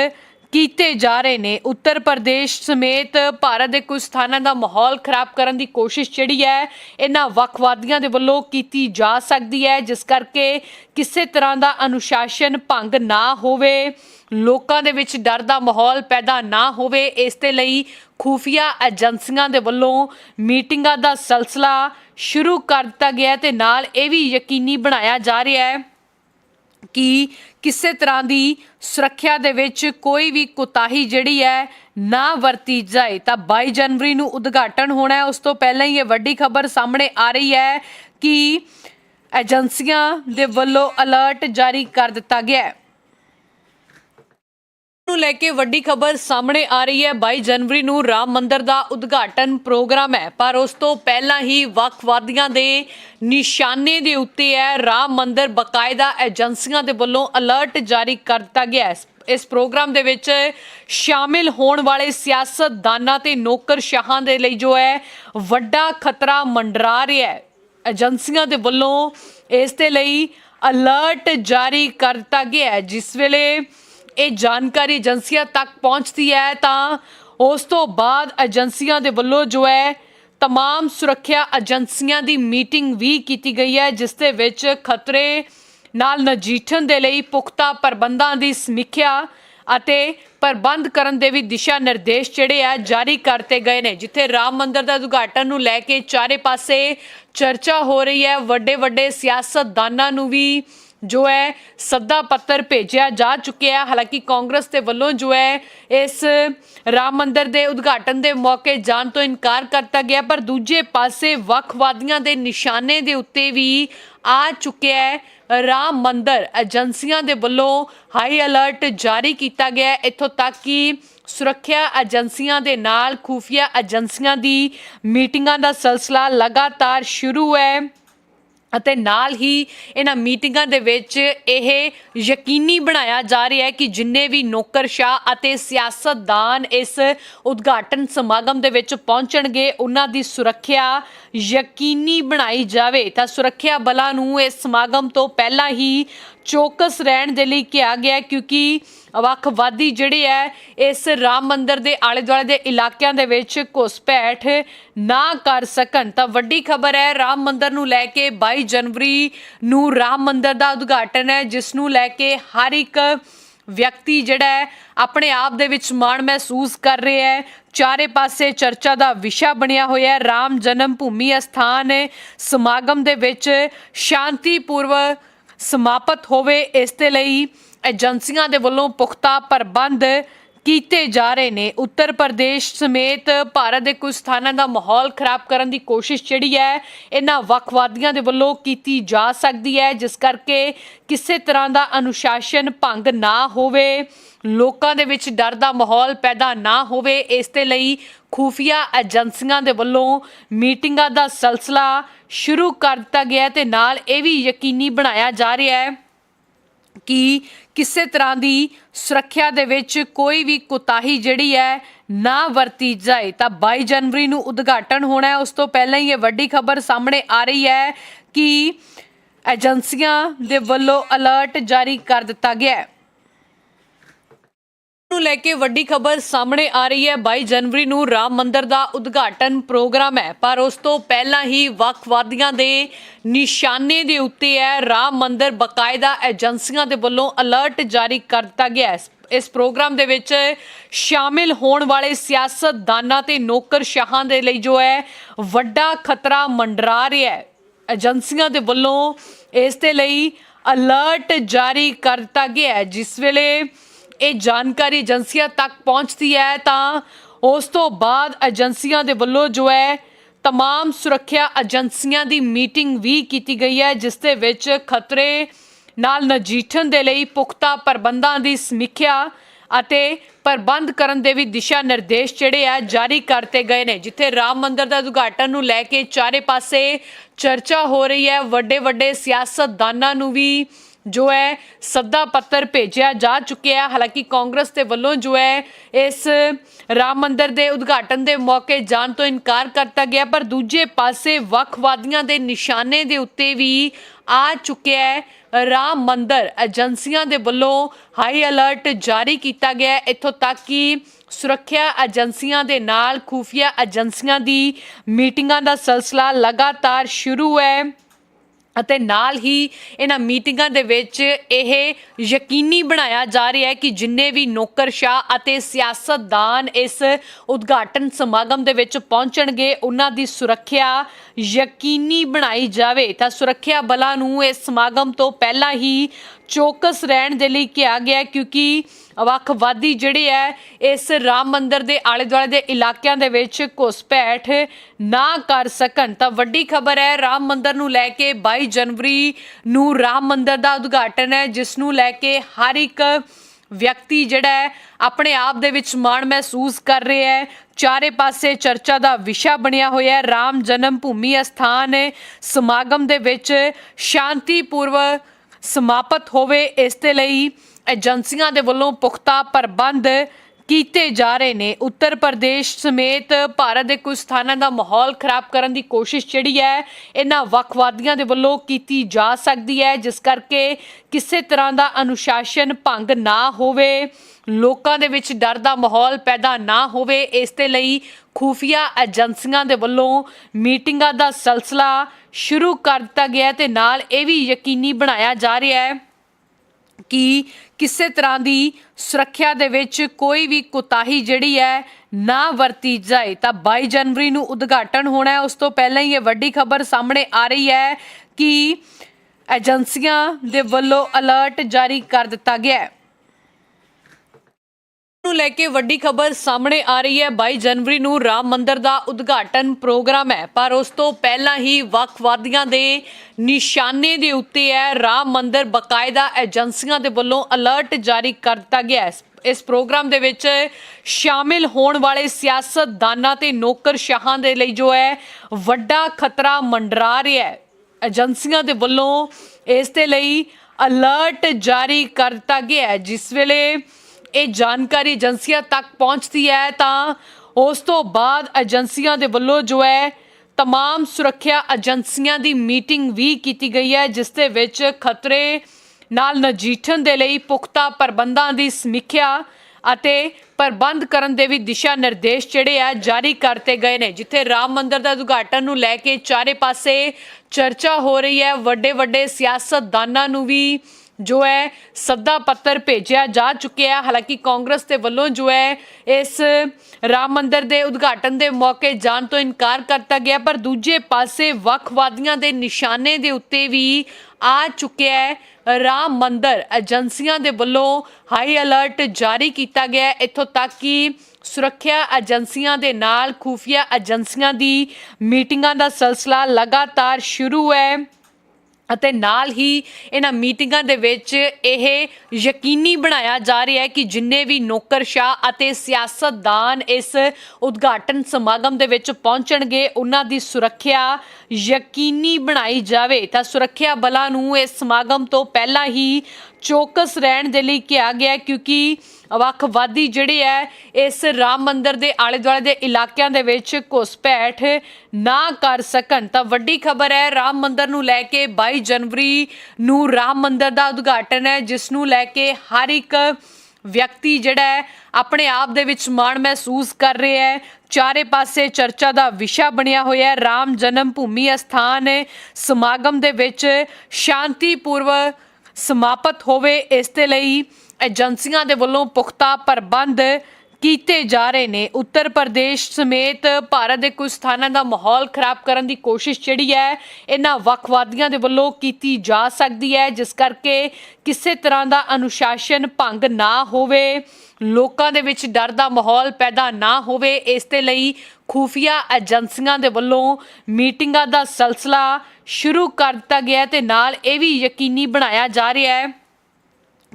ਕੀਤੇ ਜਾ ਰਹੇ ਨੇ। ਉੱਤਰ ਪ੍ਰਦੇਸ਼ ਸਮੇਤ ਭਾਰਤ ਦੇ ਕੁਝ ਸਥਾਨਾਂ ਦਾ ਮਾਹੌਲ ਖਰਾਬ ਕਰਨ ਦੀ ਕੋਸ਼ਿਸ਼ ਜਿਹੜੀ ਹੈ, ਇਹਨਾਂ ਵੱਖਵਾਦੀਆਂ ਦੇ ਵੱਲੋਂ ਕੀਤੀ ਜਾ ਸਕਦੀ ਹੈ, ਜਿਸ ਕਰਕੇ ਕਿਸੇ ਤਰ੍ਹਾਂ ਦਾ ਅਨੁਸ਼ਾਸਨ ਭੰਗ ਨਾ ਹੋਵੇ, ਲੋਕਾਂ ਦੇ ਵਿੱਚ ਡਰ ਦਾ ਮਾਹੌਲ ਪੈਦਾ ਨਾ ਹੋਵੇ। ਇਸ ਦੇ ਲਈ ਖੂਫੀਆ ਏਜੰਸੀਆਂ ਦੇ ਵੱਲੋਂ ਮੀਟਿੰਗਾਂ ਦਾ ਸਿਲਸਿਲਾ ਸ਼ੁਰੂ ਕਰ ਦਿੱਤਾ ਗਿਆ ਹੈ ਤੇ ਨਾਲ ਇਹ ਵੀ ਯਕੀਨੀ ਬਣਾਇਆ ਜਾ ਰਿਹਾ ਹੈ ਕਿ ਕਿਸੇ ਤਰ੍ਹਾਂ ਦੀ ਸੁਰੱਖਿਆ ਦੇ ਵਿੱਚ ਕੋਈ ਵੀ ਕੋਤਾਹੀ ਜਿਹੜੀ ਹੈ ਨਾ ਵਰਤੀ ਜਾਏ। ਤਾਂ 22 ਜਨਵਰੀ ਨੂੰ ਉਦਘਾਟਨ ਹੋਣਾ ਹੈ। ਉਸ ਤੋਂ ਪਹਿਲਾਂ ਹੀ ਇਹ ਵੱਡੀ ਖਬਰ ਸਾਹਮਣੇ ਆ ਰਹੀ ਹੈ ਕਿ ਏਜੰਸੀਆਂ ਦੇ ਵੱਲੋਂ ਅਲਰਟ ਜਾਰੀ ਕਰ ਦਿੱਤਾ ਗਿਆ ਹੈ। ਨੂੰ ਲੈ ਕੇ ਵੱਡੀ ਖਬਰ ਸਾਹਮਣੇ ਆ ਰਹੀ ਹੈ। 22 ਜਨਵਰੀ ਨੂੰ ਰਾਮ ਮੰਦਰ ਦਾ ਉਦਘਾਟਨ ਪ੍ਰੋਗਰਾਮ ਹੈ, ਪਰ ਉਸ ਤੋਂ ਪਹਿਲਾਂ ਹੀ ਵੱਖਵਾਦੀਆਂ ਦੇ ਨਿਸ਼ਾਨੇ ਦੇ ਉੱਤੇ ਹੈ, ਰਾਮ ਮੰਦਰ ਬਕਾਇਦਾ ਏਜੰਸੀਆਂ ਦੇ ਵੱਲੋਂ ਅਲਰਟ ਜਾਰੀ ਕਰ ਦਿੱਤਾ ਗਿਆ ਹੈ। ਇਸ ਪ੍ਰੋਗਰਾਮ ਦੇ ਵਿੱਚ ਸ਼ਾਮਿਲ ਹੋਣ ਵਾਲੇ ਸਿਆਸਤਦਾਨਾਂ ਤੇ ਨੌਕਰਸ਼ਾਹਾਂ ਦੇ ਲਈ ਜੋ ਹੈ, ਵੱਡਾ ਖਤਰਾ ਮੰਡਰਾ ਰਿਹਾ ਹੈ। ਏਜੰਸੀਆਂ ਦੇ ਵੱਲੋਂ ਇਸ ਦੇ ਲਈ ਅਲਰਟ ਜਾਰੀ ਕਰ ਦਿੱਤਾ ਗਿਆ ਹੈ, ਜਿਸ ਵੇਲੇ ਇਹ ਜਾਣਕਾਰੀ ਏਜੰਸੀਆਂ ਤੱਕ ਪਹੁੰਚਦੀ ਹੈ ਤਾਂ ਉਸ ਤੋਂ ਬਾਅਦ ਏਜੰਸੀਆਂ ਦੇ ਵੱਲੋਂ ਜੋ ਹੈ तमाम ਸੁਰੱਖਿਆ ਏਜੰਸੀਆਂ ਦੀ ਮੀਟਿੰਗ ਵੀ ਕੀਤੀ ਗਈ ਹੈ ਜਿਸ ਦੇ ਵਿੱਚ ਖਤਰੇ ਨਾਲ ਨਜਿੱਠਣ ਦੇ ਲਈ ਪੁਖਤਾ ਪ੍ਰਬੰਧਾਂ ਦੀ ਸਮੀਖਿਆ ਅਤੇ ਪ੍ਰਬੰਧ ਕਰਨ ਦੇ ਵੀ ਦਿਸ਼ਾ ਨਿਰਦੇਸ਼ ਜਿਹੜੇ ਆ ਜਾਰੀ ਕਰਤੇ ਗਏ ਨੇ ਜਿੱਥੇ ਰਾਮ ਮੰਦਿਰ ਦਾ ਉਦਘਾਟਨ ਨੂੰ ਲੈ ਕੇ ਚਾਰੇ ਪਾਸੇ ਚਰਚਾ ਹੋ ਰਹੀ ਹੈ ਵੱਡੇ ਵੱਡੇ ਸਿਆਸਤਦਾਨਾਂ ਨੂੰ ਵੀ ਜੋ ਹੈ ਸੱਦਾ ਪੱਤਰ ਭੇਜਿਆ ਜਾ ਚੁੱਕਿਆ ਹਾਲਾਂਕਿ ਕਾਂਗਰਸ ਦੇ ਵੱਲੋਂ ਜੋ ਹੈ ਇਸ ਰਾਮ ਮੰਦਰ ਦੇ ਉਦਘਾਟਨ ਦੇ ਮੌਕੇ ਜਾਣ ਤੋਂ ਇਨਕਾਰ ਕਰਤਾ ਗਿਆ, ਪਰ ਦੂਜੇ ਪਾਸੇ ਵੱਖਵਾਦੀਆਂ ਦੇ ਨਿਸ਼ਾਨੇ ਦੇ ਉੱਤੇ ਵੀ ਆ ਚੁੱਕਿਆ ਹੈ। ਰਾਮ ਮੰਦਰ ਏਜੰਸੀਆਂ ਦੇ ਵੱਲੋਂ ਹਾਈ ਅਲਰਟ ਜਾਰੀ ਕੀਤਾ ਗਿਆ ਇੱਥੋਂ ਤੱਕ ਕਿ ਸੁਰੱਖਿਆ ਏਜੰਸੀਆਂ ਦੇ ਨਾਲ ਖੂਫੀਆ ਏਜੰਸੀਆਂ ਦੀ ਮੀਟਿੰਗਾਂ ਦਾ ਸਿਲਸਿਲਾ ਲਗਾਤਾਰ ਸ਼ੁਰੂ ਹੈ। ਅਤੇ ਨਾਲ ਹੀ ਇਹਨਾਂ ਮੀਟਿੰਗਾਂ ਦੇ ਵਿੱਚ ਇਹ ਯਕੀਨੀ ਬਣਾਇਆ ਜਾ ਰਿਹਾ ਹੈ ਕਿ ਜਿੰਨੇ ਵੀ ਨੌਕਰਸ਼ਾਹ ਅਤੇ ਸਿਆਸਤਦਾਨ ਇਸ ਉਦਘਾਟਨ ਸਮਾਗਮ ਦੇ ਵਿੱਚ ਪਹੁੰਚਣਗੇ, ਉਹਨਾਂ ਦੀ ਸੁਰੱਖਿਆ ਯਕੀਨੀ ਬਣਾਈ ਜਾਵੇ। ਤਾਂ ਸੁਰੱਖਿਆ ਬਲਾਂ ਨੂੰ ਇਸ ਸਮਾਗਮ ਤੋਂ ਪਹਿਲਾਂ ਹੀ ਚੌਕਸ ਰਹਿਣ ਦੇ ਲਈ ਕਿਹਾ ਗਿਆ ਕਿਉਂਕਿ ਵੱਖਵਾਦੀ ਜਿਹੜੇ ਹੈ, ਇਸ ਰਾਮ ਮੰਦਰ ਦੇ ਆਲੇ ਦੁਆਲੇ ਦੇ ਇਲਾਕਿਆਂ ਦੇ ਵਿੱਚ ਘੁਸਪੈਠ ਨਾ ਕਰ ਸਕਣ। ਤਾਂ ਵੱਡੀ ਖਬਰ ਹੈ, ਰਾਮ ਮੰਦਰ ਨੂੰ ਲੈ ਕੇ 22 ਜਨਵਰੀ ਨੂੰ ਰਾਮ ਮੰਦਰ ਦਾ ਉਦਘਾਟਨ ਹੈ, ਜਿਸ ਨੂੰ ਲੈ ਕੇ ਹਰ ਇੱਕ ਵਿਅਕਤੀ ਜਿਹੜਾ ਹੈ, ਆਪਣੇ ਆਪ ਦੇ ਵਿੱਚ ਮਾਣ ਮਹਿਸੂਸ ਕਰ ਰਿਹਾ ਹੈ। ਚਾਰੇ ਪਾਸੇ ਚਰਚਾ ਦਾ ਵਿਸ਼ਾ ਬਣਿਆ ਹੋਇਆ ਹੈ। ਰਾਮ ਜਨਮ ਭੂਮੀ ਅਸਥਾਨ ਸਮਾਗਮ ਦੇ ਵਿੱਚ ਸ਼ਾਂਤੀਪੂਰਵਕ ਸਮਾਪਤ ਹੋਵੇ, ਇਸ ਦੇ ਲਈ ਏਜੰਸੀਆਂ ਦੇ ਵੱਲੋਂ ਪੁਖਤਾ ਪ੍ਰਬੰਧ ਕੀਤੇ ਜਾ ਰਹੇ ਨੇ। ਉੱਤਰ ਪ੍ਰਦੇਸ਼ ਸਮੇਤ ਭਾਰਤ ਦੇ ਕੁਝ ਸਥਾਨਾਂ ਦਾ ਮਾਹੌਲ ਖਰਾਬ ਕਰਨ ਦੀ ਕੋਸ਼ਿਸ਼ ਜਿਹੜੀ ਹੈ, ਇਹਨਾਂ ਵੱਖਵਾਦੀਆਂ ਦੇ ਵੱਲੋਂ ਕੀਤੀ ਜਾ ਸਕਦੀ ਹੈ, ਜਿਸ ਕਰਕੇ ਕਿਸੇ ਤਰ੍ਹਾਂ ਦਾ ਅਨੁਸ਼ਾਸਨ ਭੰਗ ਨਾ ਹੋਵੇ, ਲੋਕਾਂ ਦੇ ਵਿੱਚ ਡਰ ਦਾ ਮਾਹੌਲ ਪੈਦਾ ਨਾ ਹੋਵੇ। ਇਸ ਦੇ ਲਈ ਖੂਫੀਆ ਏਜੰਸੀਆਂ ਦੇ ਵੱਲੋਂ ਮੀਟਿੰਗਾਂ ਦਾ ਸਿਲਸਿਲਾ ਸ਼ੁਰੂ ਕਰ ਦਿੱਤਾ ਗਿਆ ਹੈ ਤੇ ਨਾਲ ਇਹ ਵੀ ਯਕੀਨੀ ਬਣਾਇਆ ਜਾ ਰਿਹਾ ਹੈ ਕਿ ਕਿਸੇ ਤਰ੍ਹਾਂ ਦੀ ਸੁਰੱਖਿਆ ਦੇ ਵਿੱਚ ਕੋਈ ਵੀ ਕੁਤਾਹੀ ਜਿਹੜੀ ਹੈ ਨਾ ਵਰਤੀ ਜਾਏ। ਤਾਂ 22 ਜਨਵਰੀ ਨੂੰ ਉਦਘਾਟਨ ਹੋਣਾ ਹੈ। ਉਸ ਤੋਂ ਪਹਿਲਾਂ ਹੀ ਇਹ ਵੱਡੀ ਖਬਰ ਸਾਹਮਣੇ ਆ ਰਹੀ ਹੈ ਕਿ ਏਜੰਸੀਆਂ ਦੇ ਵੱਲੋਂ ਅਲਰਟ ਜਾਰੀ ਕਰ ਦਿੱਤਾ ਗਿਆ ਹੈ। ਨੂੰ ਲੈ ਕੇ ਵੱਡੀ ਖਬਰ ਸਾਹਮਣੇ ਆ ਰਹੀ ਹੈ। 22 ਜਨਵਰੀ ਨੂੰ ਰਾਮ ਮੰਦਰ ਦਾ ਉਦਘਾਟਨ ਪ੍ਰੋਗਰਾਮ ਹੈ, ਪਰ ਉਸ ਤੋਂ ਪਹਿਲਾਂ ਹੀ ਵੱਖਵਾਦੀਆਂ ਦੇ ਨਿਸ਼ਾਨੇ ਦੇ ਉੱਤੇ ਹੈ। ਰਾਮ ਮੰਦਰ ਬਕਾਇਦਾ ਏਜੰਸੀਆਂ ਦੇ ਵੱਲੋਂ ਅਲਰਟ ਜਾਰੀ ਕਰ ਦਿੱਤਾ ਗਿਆ ਹੈ। ਇਸ ਪ੍ਰੋਗਰਾਮ ਦੇ ਵਿੱਚ ਸ਼ਾਮਿਲ ਹੋਣ ਵਾਲੇ ਸਿਆਸਤਦਾਨਾਂ ਤੇ ਨੌਕਰਸ਼ਾਹਾਂ ਦੇ ਲਈ ਜੋ ਹੈ, ਵੱਡਾ ਖਤਰਾ ਮੰਡਰਾ ਰਿਹਾ ਹੈ। ਏਜੰਸੀਆਂ ਦੇ ਵੱਲੋਂ ਇਸ ਦੇ ਲਈ ਅਲਰਟ ਜਾਰੀ ਕਰ ਦਿੱਤਾ ਗਿਆ ਹੈ। ਜਿਸ ਵੇਲੇ ਇਹ ਜਾਣਕਾਰੀ ਏਜੰਸੀਆਂ ਤੱਕ ਪਹੁੰਚਦੀ ਹੈ ਤਾਂ ਉਸ ਤੋਂ ਬਾਅਦ ਏਜੰਸੀਆਂ ਦੇ ਵੱਲੋਂ ਜੋ ਹੈ तमाम ਸੁਰੱਖਿਆ ਏਜੰਸੀਆਂ ਦੀ ਮੀਟਿੰਗ ਵੀ ਕੀਤੀ ਗਈ ਹੈ ਜਿਸ ਦੇ ਵਿੱਚ ਖਤਰੇ ਨਾਲ ਨਜਿੱਠਣ ਦੇ ਲਈ ਪੁਖਤਾ ਪ੍ਰਬੰਧਾਂ ਦੀ ਸਮੀਖਿਆ ਅਤੇ ਪ੍ਰਬੰਧ ਕਰਨ ਦੇ ਵੀ ਦਿਸ਼ਾ ਨਿਰਦੇਸ਼ ਜਿਹੜੇ ਆ ਜਾਰੀ ਕਰਤੇ ਗਏ ਨੇ ਜਿੱਥੇ ਰਾਮ ਮੰਦਿਰ ਦਾ ਉਦਘਾਟਨ ਨੂੰ ਲੈ ਕੇ ਚਾਰੇ ਪਾਸੇ ਚਰਚਾ ਹੋ ਰਹੀ ਹੈ ਵੱਡੇ ਵੱਡੇ ਸਿਆਸਤਦਾਨਾਂ ਨੂੰ ਵੀ ਜੋ ਹੈ ਸੱਦਾ ਪੱਤਰ ਭੇਜਿਆ ਜਾ ਚੁੱਕਿਆ ਹਾਲਾਂਕਿ ਕਾਂਗਰਸ ਦੇ ਵੱਲੋਂ ਜੋ ਹੈ ਇਸ ਰਾਮ ਮੰਦਰ ਦੇ ਉਦਘਾਟਨ ਦੇ ਮੌਕੇ ਜਾਣ ਤੋਂ ਇਨਕਾਰ ਕਰਤਾ ਗਿਆ, ਪਰ ਦੂਜੇ ਪਾਸੇ ਵੱਖਵਾਦੀਆਂ ਦੇ ਨਿਸ਼ਾਨੇ ਦੇ ਉੱਤੇ ਵੀ ਆ ਚੁੱਕਿਆ ਹੈ। ਰਾਮ ਮੰਦਰ ਏਜੰਸੀਆਂ ਦੇ ਵੱਲੋਂ ਹਾਈ ਅਲਰਟ ਜਾਰੀ ਕੀਤਾ ਗਿਆ ਇੱਥੋਂ ਤੱਕ ਕਿ ਸੁਰੱਖਿਆ ਏਜੰਸੀਆਂ ਦੇ ਨਾਲ ਖੂਫੀਆ ਏਜੰਸੀਆਂ ਦੀ ਮੀਟਿੰਗਾਂ ਦਾ ਸਿਲਸਿਲਾ ਲਗਾਤਾਰ ਸ਼ੁਰੂ ਹੈ। ਅਤੇ ਨਾਲ ਹੀ ਇਹਨਾਂ ਮੀਟਿੰਗਾਂ ਦੇ ਵਿੱਚ ਇਹ ਯਕੀਨੀ ਬਣਾਇਆ ਜਾ ਰਿਹਾ ਹੈ ਕਿ ਜਿੰਨੇ ਵੀ ਨੌਕਰਸ਼ਾਹ ਅਤੇ ਸਿਆਸਤਦਾਨ ਇਸ ਉਦਘਾਟਨ ਸਮਾਗਮ ਦੇ ਵਿੱਚ ਪਹੁੰਚਣਗੇ, ਉਹਨਾਂ ਦੀ ਸੁਰੱਖਿਆ ਯਕੀਨੀ ਬਣਾਈ ਜਾਵੇ। ਤਾਂ ਸੁਰੱਖਿਆ ਬਲਾਂ ਨੂੰ ਇਸ ਸਮਾਗਮ ਤੋਂ ਪਹਿਲਾਂ ਹੀ ਚੌਕਸ ਰਹਿਣ ਦੇ ਲਈ ਕਿਹਾ ਗਿਆ ਕਿਉਂਕਿ ਵੱਖਵਾਦੀ ਜਿਹੜੇ ਹੈ, ਇਸ ਰਾਮ ਮੰਦਰ ਦੇ ਆਲੇ ਦੁਆਲੇ ਦੇ ਇਲਾਕਿਆਂ ਦੇ ਵਿੱਚ ਘੁਸਪੈਠ ਨਾ ਕਰ ਸਕਣ। ਤਾਂ ਵੱਡੀ ਖਬਰ ਹੈ, ਰਾਮ ਮੰਦਰ ਨੂੰ ਲੈ ਕੇ 22 ਜਨਵਰੀ ਨੂੰ ਰਾਮ ਮੰਦਰ ਦਾ ਉਦਘਾਟਨ ਹੈ, ਜਿਸ ਨੂੰ ਲੈ ਕੇ ਹਰ ਇੱਕ ਵਿਅਕਤੀ ਜਿਹੜਾ ਹੈ, ਆਪਣੇ ਆਪ ਦੇ ਵਿੱਚ ਮਾਣ ਮਹਿਸੂਸ ਕਰ ਰਿਹਾ ਹੈ। ਚਾਰੇ ਪਾਸੇ ਚਰਚਾ ਦਾ ਵਿਸ਼ਾ ਬਣਿਆ ਹੋਇਆ ਹੈ। ਰਾਮ ਜਨਮ ਭੂਮੀ ਅਸਥਾਨ ਸਮਾਗਮ ਦੇ ਵਿੱਚ ਸ਼ਾਂਤੀਪੂਰਵਕ ਸਮਾਪਤ ਹੋਵੇ, ਇਸ ਦੇ ਲਈ ਏਜੰਸੀਆਂ ਦੇ ਵੱਲੋਂ ਪੁਖਤਾ ਪ੍ਰਬੰਧ ਕੀਤੇ ਜਾ ਰਹੇ ਨੇ। ਉੱਤਰ ਪ੍ਰਦੇਸ਼ ਸਮੇਤ ਭਾਰਤ ਦੇ ਕੁਝ ਸਥਾਨਾਂ ਦਾ ਮਾਹੌਲ ਖਰਾਬ ਕਰਨ ਦੀ ਕੋਸ਼ਿਸ਼ ਜਿਹੜੀ ਹੈ, ਇਹਨਾਂ ਵੱਖਵਾਦੀਆਂ ਦੇ ਵੱਲੋਂ ਕੀਤੀ ਜਾ ਸਕਦੀ ਹੈ, ਜਿਸ ਕਰਕੇ ਕਿਸੇ ਤਰ੍ਹਾਂ ਦਾ ਅਨੁਸ਼ਾਸਨ ਭੰਗ ਨਾ ਹੋਵੇ, ਲੋਕਾਂ ਦੇ ਵਿੱਚ ਡਰ ਦਾ ਮਾਹੌਲ ਪੈਦਾ ਨਾ ਹੋਵੇ। ਇਸ ਦੇ ਲਈ ਖੂਫੀਆ ਏਜੰਸੀਆਂ ਦੇ ਵੱਲੋਂ ਮੀਟਿੰਗਾਂ ਦਾ ਸਿਲਸਿਲਾ ਸ਼ੁਰੂ ਕਰ ਦਿੱਤਾ ਗਿਆ ਹੈ ਤੇ ਨਾਲ ਇਹ ਵੀ ਯਕੀਨੀ ਬਣਾਇਆ ਜਾ ਰਿਹਾ ਹੈ ਕਿ ਕਿਸੇ ਤਰ੍ਹਾਂ ਦੀ ਸੁਰੱਖਿਆ ਦੇ ਵਿੱਚ ਕੋਈ ਵੀ ਕੁਤਾਹੀ ਜਿਹੜੀ ਹੈ ਨਾ ਵਰਤੀ ਜਾਏ, ਤਾਂ 22 ਜਨਵਰੀ ਨੂੰ ਉਦਘਾਟਨ ਹੋਣਾ ਹੈ। ਉਸ ਤੋਂ ਪਹਿਲਾਂ ਹੀ ਇਹ ਵੱਡੀ ਖਬਰ ਸਾਹਮਣੇ ਆ ਰਹੀ ਹੈ ਕਿ ਏਜੰਸੀਆਂ ਦੇ ਵੱਲੋਂ ਅਲਰਟ ਜਾਰੀ ਕਰ ਦਿੱਤਾ ਗਿਆ ਹੈ। ਨੂੰ ਲੈ ਕੇ ਵੱਡੀ ਖਬਰ ਸਾਹਮਣੇ ਆ ਰਹੀ ਹੈ। 22 ਜਨਵਰੀ ਨੂੰ ਰਾਮ ਮੰਦਰ ਦਾ ਉਦਘਾਟਨ ਪ੍ਰੋਗਰਾਮ ਹੈ, ਪਰ ਉਸ ਤੋਂ ਪਹਿਲਾਂ ਹੀ ਵੱਖਵਾਦੀਆਂ ਦੇ ਨਿਸ਼ਾਨੇ ਦੇ ਉੱਤੇ ਹੈ। ਰਾਮ ਮੰਦਰ ਬਕਾਇਦਾ ਏਜੰਸੀਆਂ ਦੇ ਵੱਲੋਂ ਅਲਰਟ ਜਾਰੀ ਕਰ ਦਿੱਤਾ ਗਿਆ ਹੈ। ਇਸ ਪ੍ਰੋਗਰਾਮ ਦੇ ਵਿੱਚ ਸ਼ਾਮਿਲ ਹੋਣ ਵਾਲੇ ਸਿਆਸਤਦਾਨਾਂ ਤੇ ਨੌਕਰਸ਼ਾਹਾਂ ਦੇ ਲਈ ਜੋ ਹੈ, ਵੱਡਾ ਖਤਰਾ ਮੰਡਰਾ ਰਿਹਾ ਹੈ। ਏਜੰਸੀਆਂ ਦੇ ਵੱਲੋਂ ਇਸ ਦੇ ਲਈ ਅਲਰਟ ਜਾਰੀ ਕਰ ਦਿੱਤਾ ਗਿਆ ਹੈ। ਜਿਸ ਵੇਲੇ ਇਹ ਜਾਣਕਾਰੀ ਏਜੰਸੀਆਂ ਤੱਕ ਪਹੁੰਚਦੀ ਹੈ ਤਾਂ ਉਸ ਤੋਂ ਬਾਅਦ ਏਜੰਸੀਆਂ ਦੇ ਵੱਲੋਂ ਜੋ ਹੈ तमाम ਸੁਰੱਖਿਆ ਏਜੰਸੀਆਂ ਦੀ ਮੀਟਿੰਗ ਵੀ ਕੀਤੀ ਗਈ ਹੈ ਜਿਸ ਦੇ ਵਿੱਚ ਖਤਰੇ ਨਾਲ ਨਜਿੱਠਣ ਦੇ ਲਈ ਪੁਖਤਾ ਪ੍ਰਬੰਧਾਂ ਦੀ ਸਮੀਖਿਆ ਅਤੇ ਪ੍ਰਬੰਧ ਕਰਨ ਦੇ ਵੀ ਦਿਸ਼ਾ ਨਿਰਦੇਸ਼ ਜਿਹੜੇ ਆ ਜਾਰੀ ਕਰਤੇ ਗਏ ਨੇ ਜਿੱਥੇ ਰਾਮ ਮੰਦਿਰ ਦਾ ਉਦਘਾਟਨ ਨੂੰ ਲੈ ਕੇ ਚਾਰੇ ਪਾਸੇ ਚਰਚਾ ਹੋ ਰਹੀ ਹੈ ਵੱਡੇ ਵੱਡੇ ਸਿਆਸਤਦਾਨਾਂ ਨੂੰ ਵੀ ਜੋ ਹੈ ਸੱਦਾ ਪੱਤਰ ਭੇਜਿਆ ਜਾ ਚੁੱਕਿਆ ਹੈ। ਹਾਲਾਂਕਿ ਕਾਂਗਰਸ ਦੇ ਵੱਲੋਂ ਜੋ ਹੈ ਇਸ ਰਾਮ ਮੰਦਿਰ ਦੇ ਉਦਘਾਟਨ ਦੇ ਮੌਕੇ ਜਾਣ ਤੋਂ ਇਨਕਾਰ ਕਰਤਾ ਗਿਆ, ਪਰ ਦੂਜੇ ਪਾਸੇ ਵੱਖਵਾਦੀਆਂ ਦੇ ਨਿਸ਼ਾਨੇ ਦੇ ਉੱਤੇ ਵੀ ਆ ਚੁੱਕਿਆ ਹੈ। ਰਾਮ ਮੰਦਰ ਏਜੰਸੀਆਂ ਦੇ ਵੱਲੋਂ ਹਾਈ ਅਲਰਟ ਜਾਰੀ ਕੀਤਾ ਗਿਆ ਹੈ। ਇੱਥੋਂ ਤੱਕ ਕਿ ਸੁਰੱਖਿਆ ਏਜੰਸੀਆਂ ਦੇ ਨਾਲ ਖੂਫੀਆ ਏਜੰਸੀਆਂ ਦੀ ਮੀਟਿੰਗਾਂ ਦਾ ਸਿਲਸਿਲਾ ਲਗਾਤਾਰ ਸ਼ੁਰੂ ਹੈ। ਅਤੇ ਨਾਲ ਹੀ ਇਹਨਾਂ ਮੀਟਿੰਗਾਂ ਦੇ ਵਿੱਚ ਇਹ ਯਕੀਨੀ ਬਣਾਇਆ ਜਾ ਰਿਹਾ ਹੈ ਕਿ ਜਿੰਨੇ ਵੀ ਨੌਕਰਸ਼ਾਹ ਅਤੇ ਸਿਆਸਤਦਾਨ ਇਸ ਉਦਘਾਟਨ ਸਮਾਗਮ ਦੇ ਵਿੱਚ ਪਹੁੰਚਣਗੇ, ਉਹਨਾਂ ਦੀ ਸੁਰੱਖਿਆ ਯਕੀਨੀ ਬਣਾਈ ਜਾਵੇ। ਤਾਂ ਸੁਰੱਖਿਆ ਬਲਾਂ ਨੂੰ ਇਸ ਸਮਾਗਮ ਤੋਂ ਪਹਿਲਾਂ ਹੀ ਚੌਕਸ ਰਹਿਣ ਦੇ ਲਈ ਕਿਹਾ ਗਿਆ ਕਿਉਂਕਿ ਵੱਖਵਾਦੀ ਜਿਹੜੇ ਹੈ ਇਸ ਰਾਮ ਮੰਦਰ ਦੇ ਆਲੇ ਦੁਆਲੇ ਦੇ ਇਲਾਕਿਆਂ ਦੇ ਵਿੱਚ ਘੁਸਪੈਠ ਨਾ ਕਰ ਸਕਣ। ਤਾਂ ਵੱਡੀ ਖਬਰ ਹੈ ਰਾਮ ਮੰਦਰ ਨੂੰ ਲੈ ਕੇ 22 ਜਨਵਰੀ ਨੂੰ ਰਾਮ ਮੰਦਰ ਦਾ ਉਦਘਾਟਨ ਹੈ ਜਿਸ ਨੂੰ ਲੈ ਕੇ ਹਰ ਇੱਕ ਵਿਅਕਤੀ ਜਿਹੜਾ ਹੈ ਆਪਣੇ ਆਪ ਦੇ ਵਿੱਚ ਮਾਣ ਮਹਿਸੂਸ ਕਰ ਰਿਹਾ ਹੈ ਚਾਰੇ ਪਾਸੇ ਚਰਚਾ ਦਾ ਵਿਸ਼ਾ ਬਣਿਆ ਹੋਇਆ ਹੈ ਰਾਮ ਜਨਮ ਭੂਮੀ ਅਸਥਾਨ ਸਮਾਗਮ ਦੇ ਵਿੱਚ ਸ਼ਾਂਤੀਪੂਰਵਕ ਸਮਾਪਤ ਹੋਵੇ ਇਸ ਦੇ ਲਈ ਏਜੰਸੀਆਂ ਦੇ ਵੱਲੋਂ ਪੁਖਤਾ ਪ੍ਰਬੰਧ ਕੀਤੇ ਜਾ ਰਹੇ ਨੇ। ਉੱਤਰ ਪ੍ਰਦੇਸ਼ ਸਮੇਤ ਭਾਰਤ ਦੇ ਕੁਝ ਸਥਾਨਾਂ ਦਾ ਮਾਹੌਲ ਖਰਾਬ ਕਰਨ ਦੀ ਕੋਸ਼ਿਸ਼ ਜਿਹੜੀ ਹੈ, ਇਹਨਾਂ ਵੱਖਵਾਦੀਆਂ ਦੇ ਵੱਲੋਂ ਕੀਤੀ ਜਾ ਸਕਦੀ ਹੈ, ਜਿਸ ਕਰਕੇ ਕਿਸੇ ਤਰ੍ਹਾਂ ਦਾ ਅਨੁਸ਼ਾਸਨ ਭੰਗ ਨਾ ਹੋਵੇ, ਲੋਕਾਂ ਦੇ ਵਿੱਚ ਡਰ ਦਾ ਮਾਹੌਲ ਪੈਦਾ ਨਾ ਹੋਵੇ। ਇਸ ਦੇ ਲਈ ਖੂਫੀਆ ਏਜੰਸੀਆਂ ਦੇ ਵੱਲੋਂ ਮੀਟਿੰਗਾਂ ਦਾ ਸਿਲਸਿਲਾ ਸ਼ੁਰੂ ਕਰ ਦਿੱਤਾ ਗਿਆ ਹੈ ਤੇ ਨਾਲ ਇਹ ਵੀ ਯਕੀਨੀ ਬਣਾਇਆ ਜਾ ਰਿਹਾ ਹੈ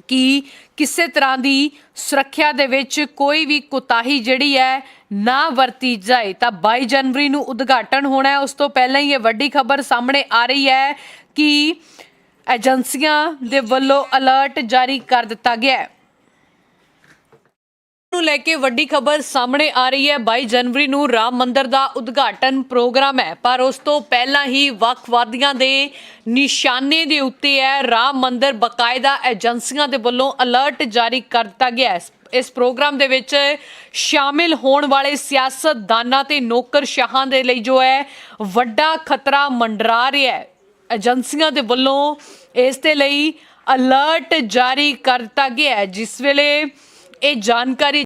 ਕਿ ਕਿਸੇ ਤਰ੍ਹਾਂ ਦੀ ਸੁਰੱਖਿਆ ਦੇ ਵਿੱਚ ਕੋਈ ਵੀ ਕੁਤਾਹੀ ਜਿਹੜੀ ਹੈ ਨਾ ਵਰਤੀ ਜਾਏ। ਤਾਂ 22 ਜਨਵਰੀ ਨੂੰ ਉਦਘਾਟਨ ਹੋਣਾ ਹੈ। ਉਸ ਤੋਂ ਪਹਿਲਾਂ ਹੀ ਇਹ ਵੱਡੀ ਖਬਰ ਸਾਹਮਣੇ ਆ ਰਹੀ ਹੈ ਕਿ ਏਜੰਸੀਆਂ ਦੇ ਵੱਲੋਂ ਅਲਰਟ ਜਾਰੀ ਕਰ ਦਿੱਤਾ ਗਿਆ ਹੈ। ਨੂੰ ਲੈ ਕੇ ਵੱਡੀ ਖਬਰ ਸਾਹਮਣੇ ਆ ਰਹੀ ਹੈ। 22 ਜਨਵਰੀ ਨੂੰ ਰਾਮ ਮੰਦਰ ਦਾ ਉਦਘਾਟਨ ਪ੍ਰੋਗਰਾਮ ਹੈ। ਪਰ ਉਸ ਤੋਂ ਪਹਿਲਾਂ ਹੀ ਵੱਖਵਾਦੀਆਂ ਦੇ ਨਿਸ਼ਾਨੇ ਦੇ ਉੱਤੇ ਹੈ। ਰਾਮ ਮੰਦਰ ਬਕਾਇਦਾ ਏਜੰਸੀਆਂ ਦੇ ਵੱਲੋਂ ਅਲਰਟ ਜਾਰੀ ਕਰ ਦਿੱਤਾ ਗਿਆ ਹੈ। ਇਸ ਪ੍ਰੋਗਰਾਮ ਦੇ ਵਿੱਚ ਸ਼ਾਮਿਲ ਹੋਣ ਵਾਲੇ ਸਿਆਸਤਦਾਨਾਂ ਤੇ ਨੌਕਰਸ਼ਾਹਾਂ ਦੇ ਲਈ ਜੋ ਹੈ, ਵੱਡਾ ਖਤਰਾ ਮੰਡਰਾ ਰਿਹਾ ਹੈ। ਏਜੰਸੀਆਂ ਦੇ ਵੱਲੋਂ ਇਸ ਦੇ ਲਈ ਅਲਰਟ ਜਾਰੀ ਕਰ ਦਿੱਤਾ ਗਿਆ ਹੈ। ਜਿਸ ਵੇਲੇ ਇਹ ਜਾਣਕਾਰੀ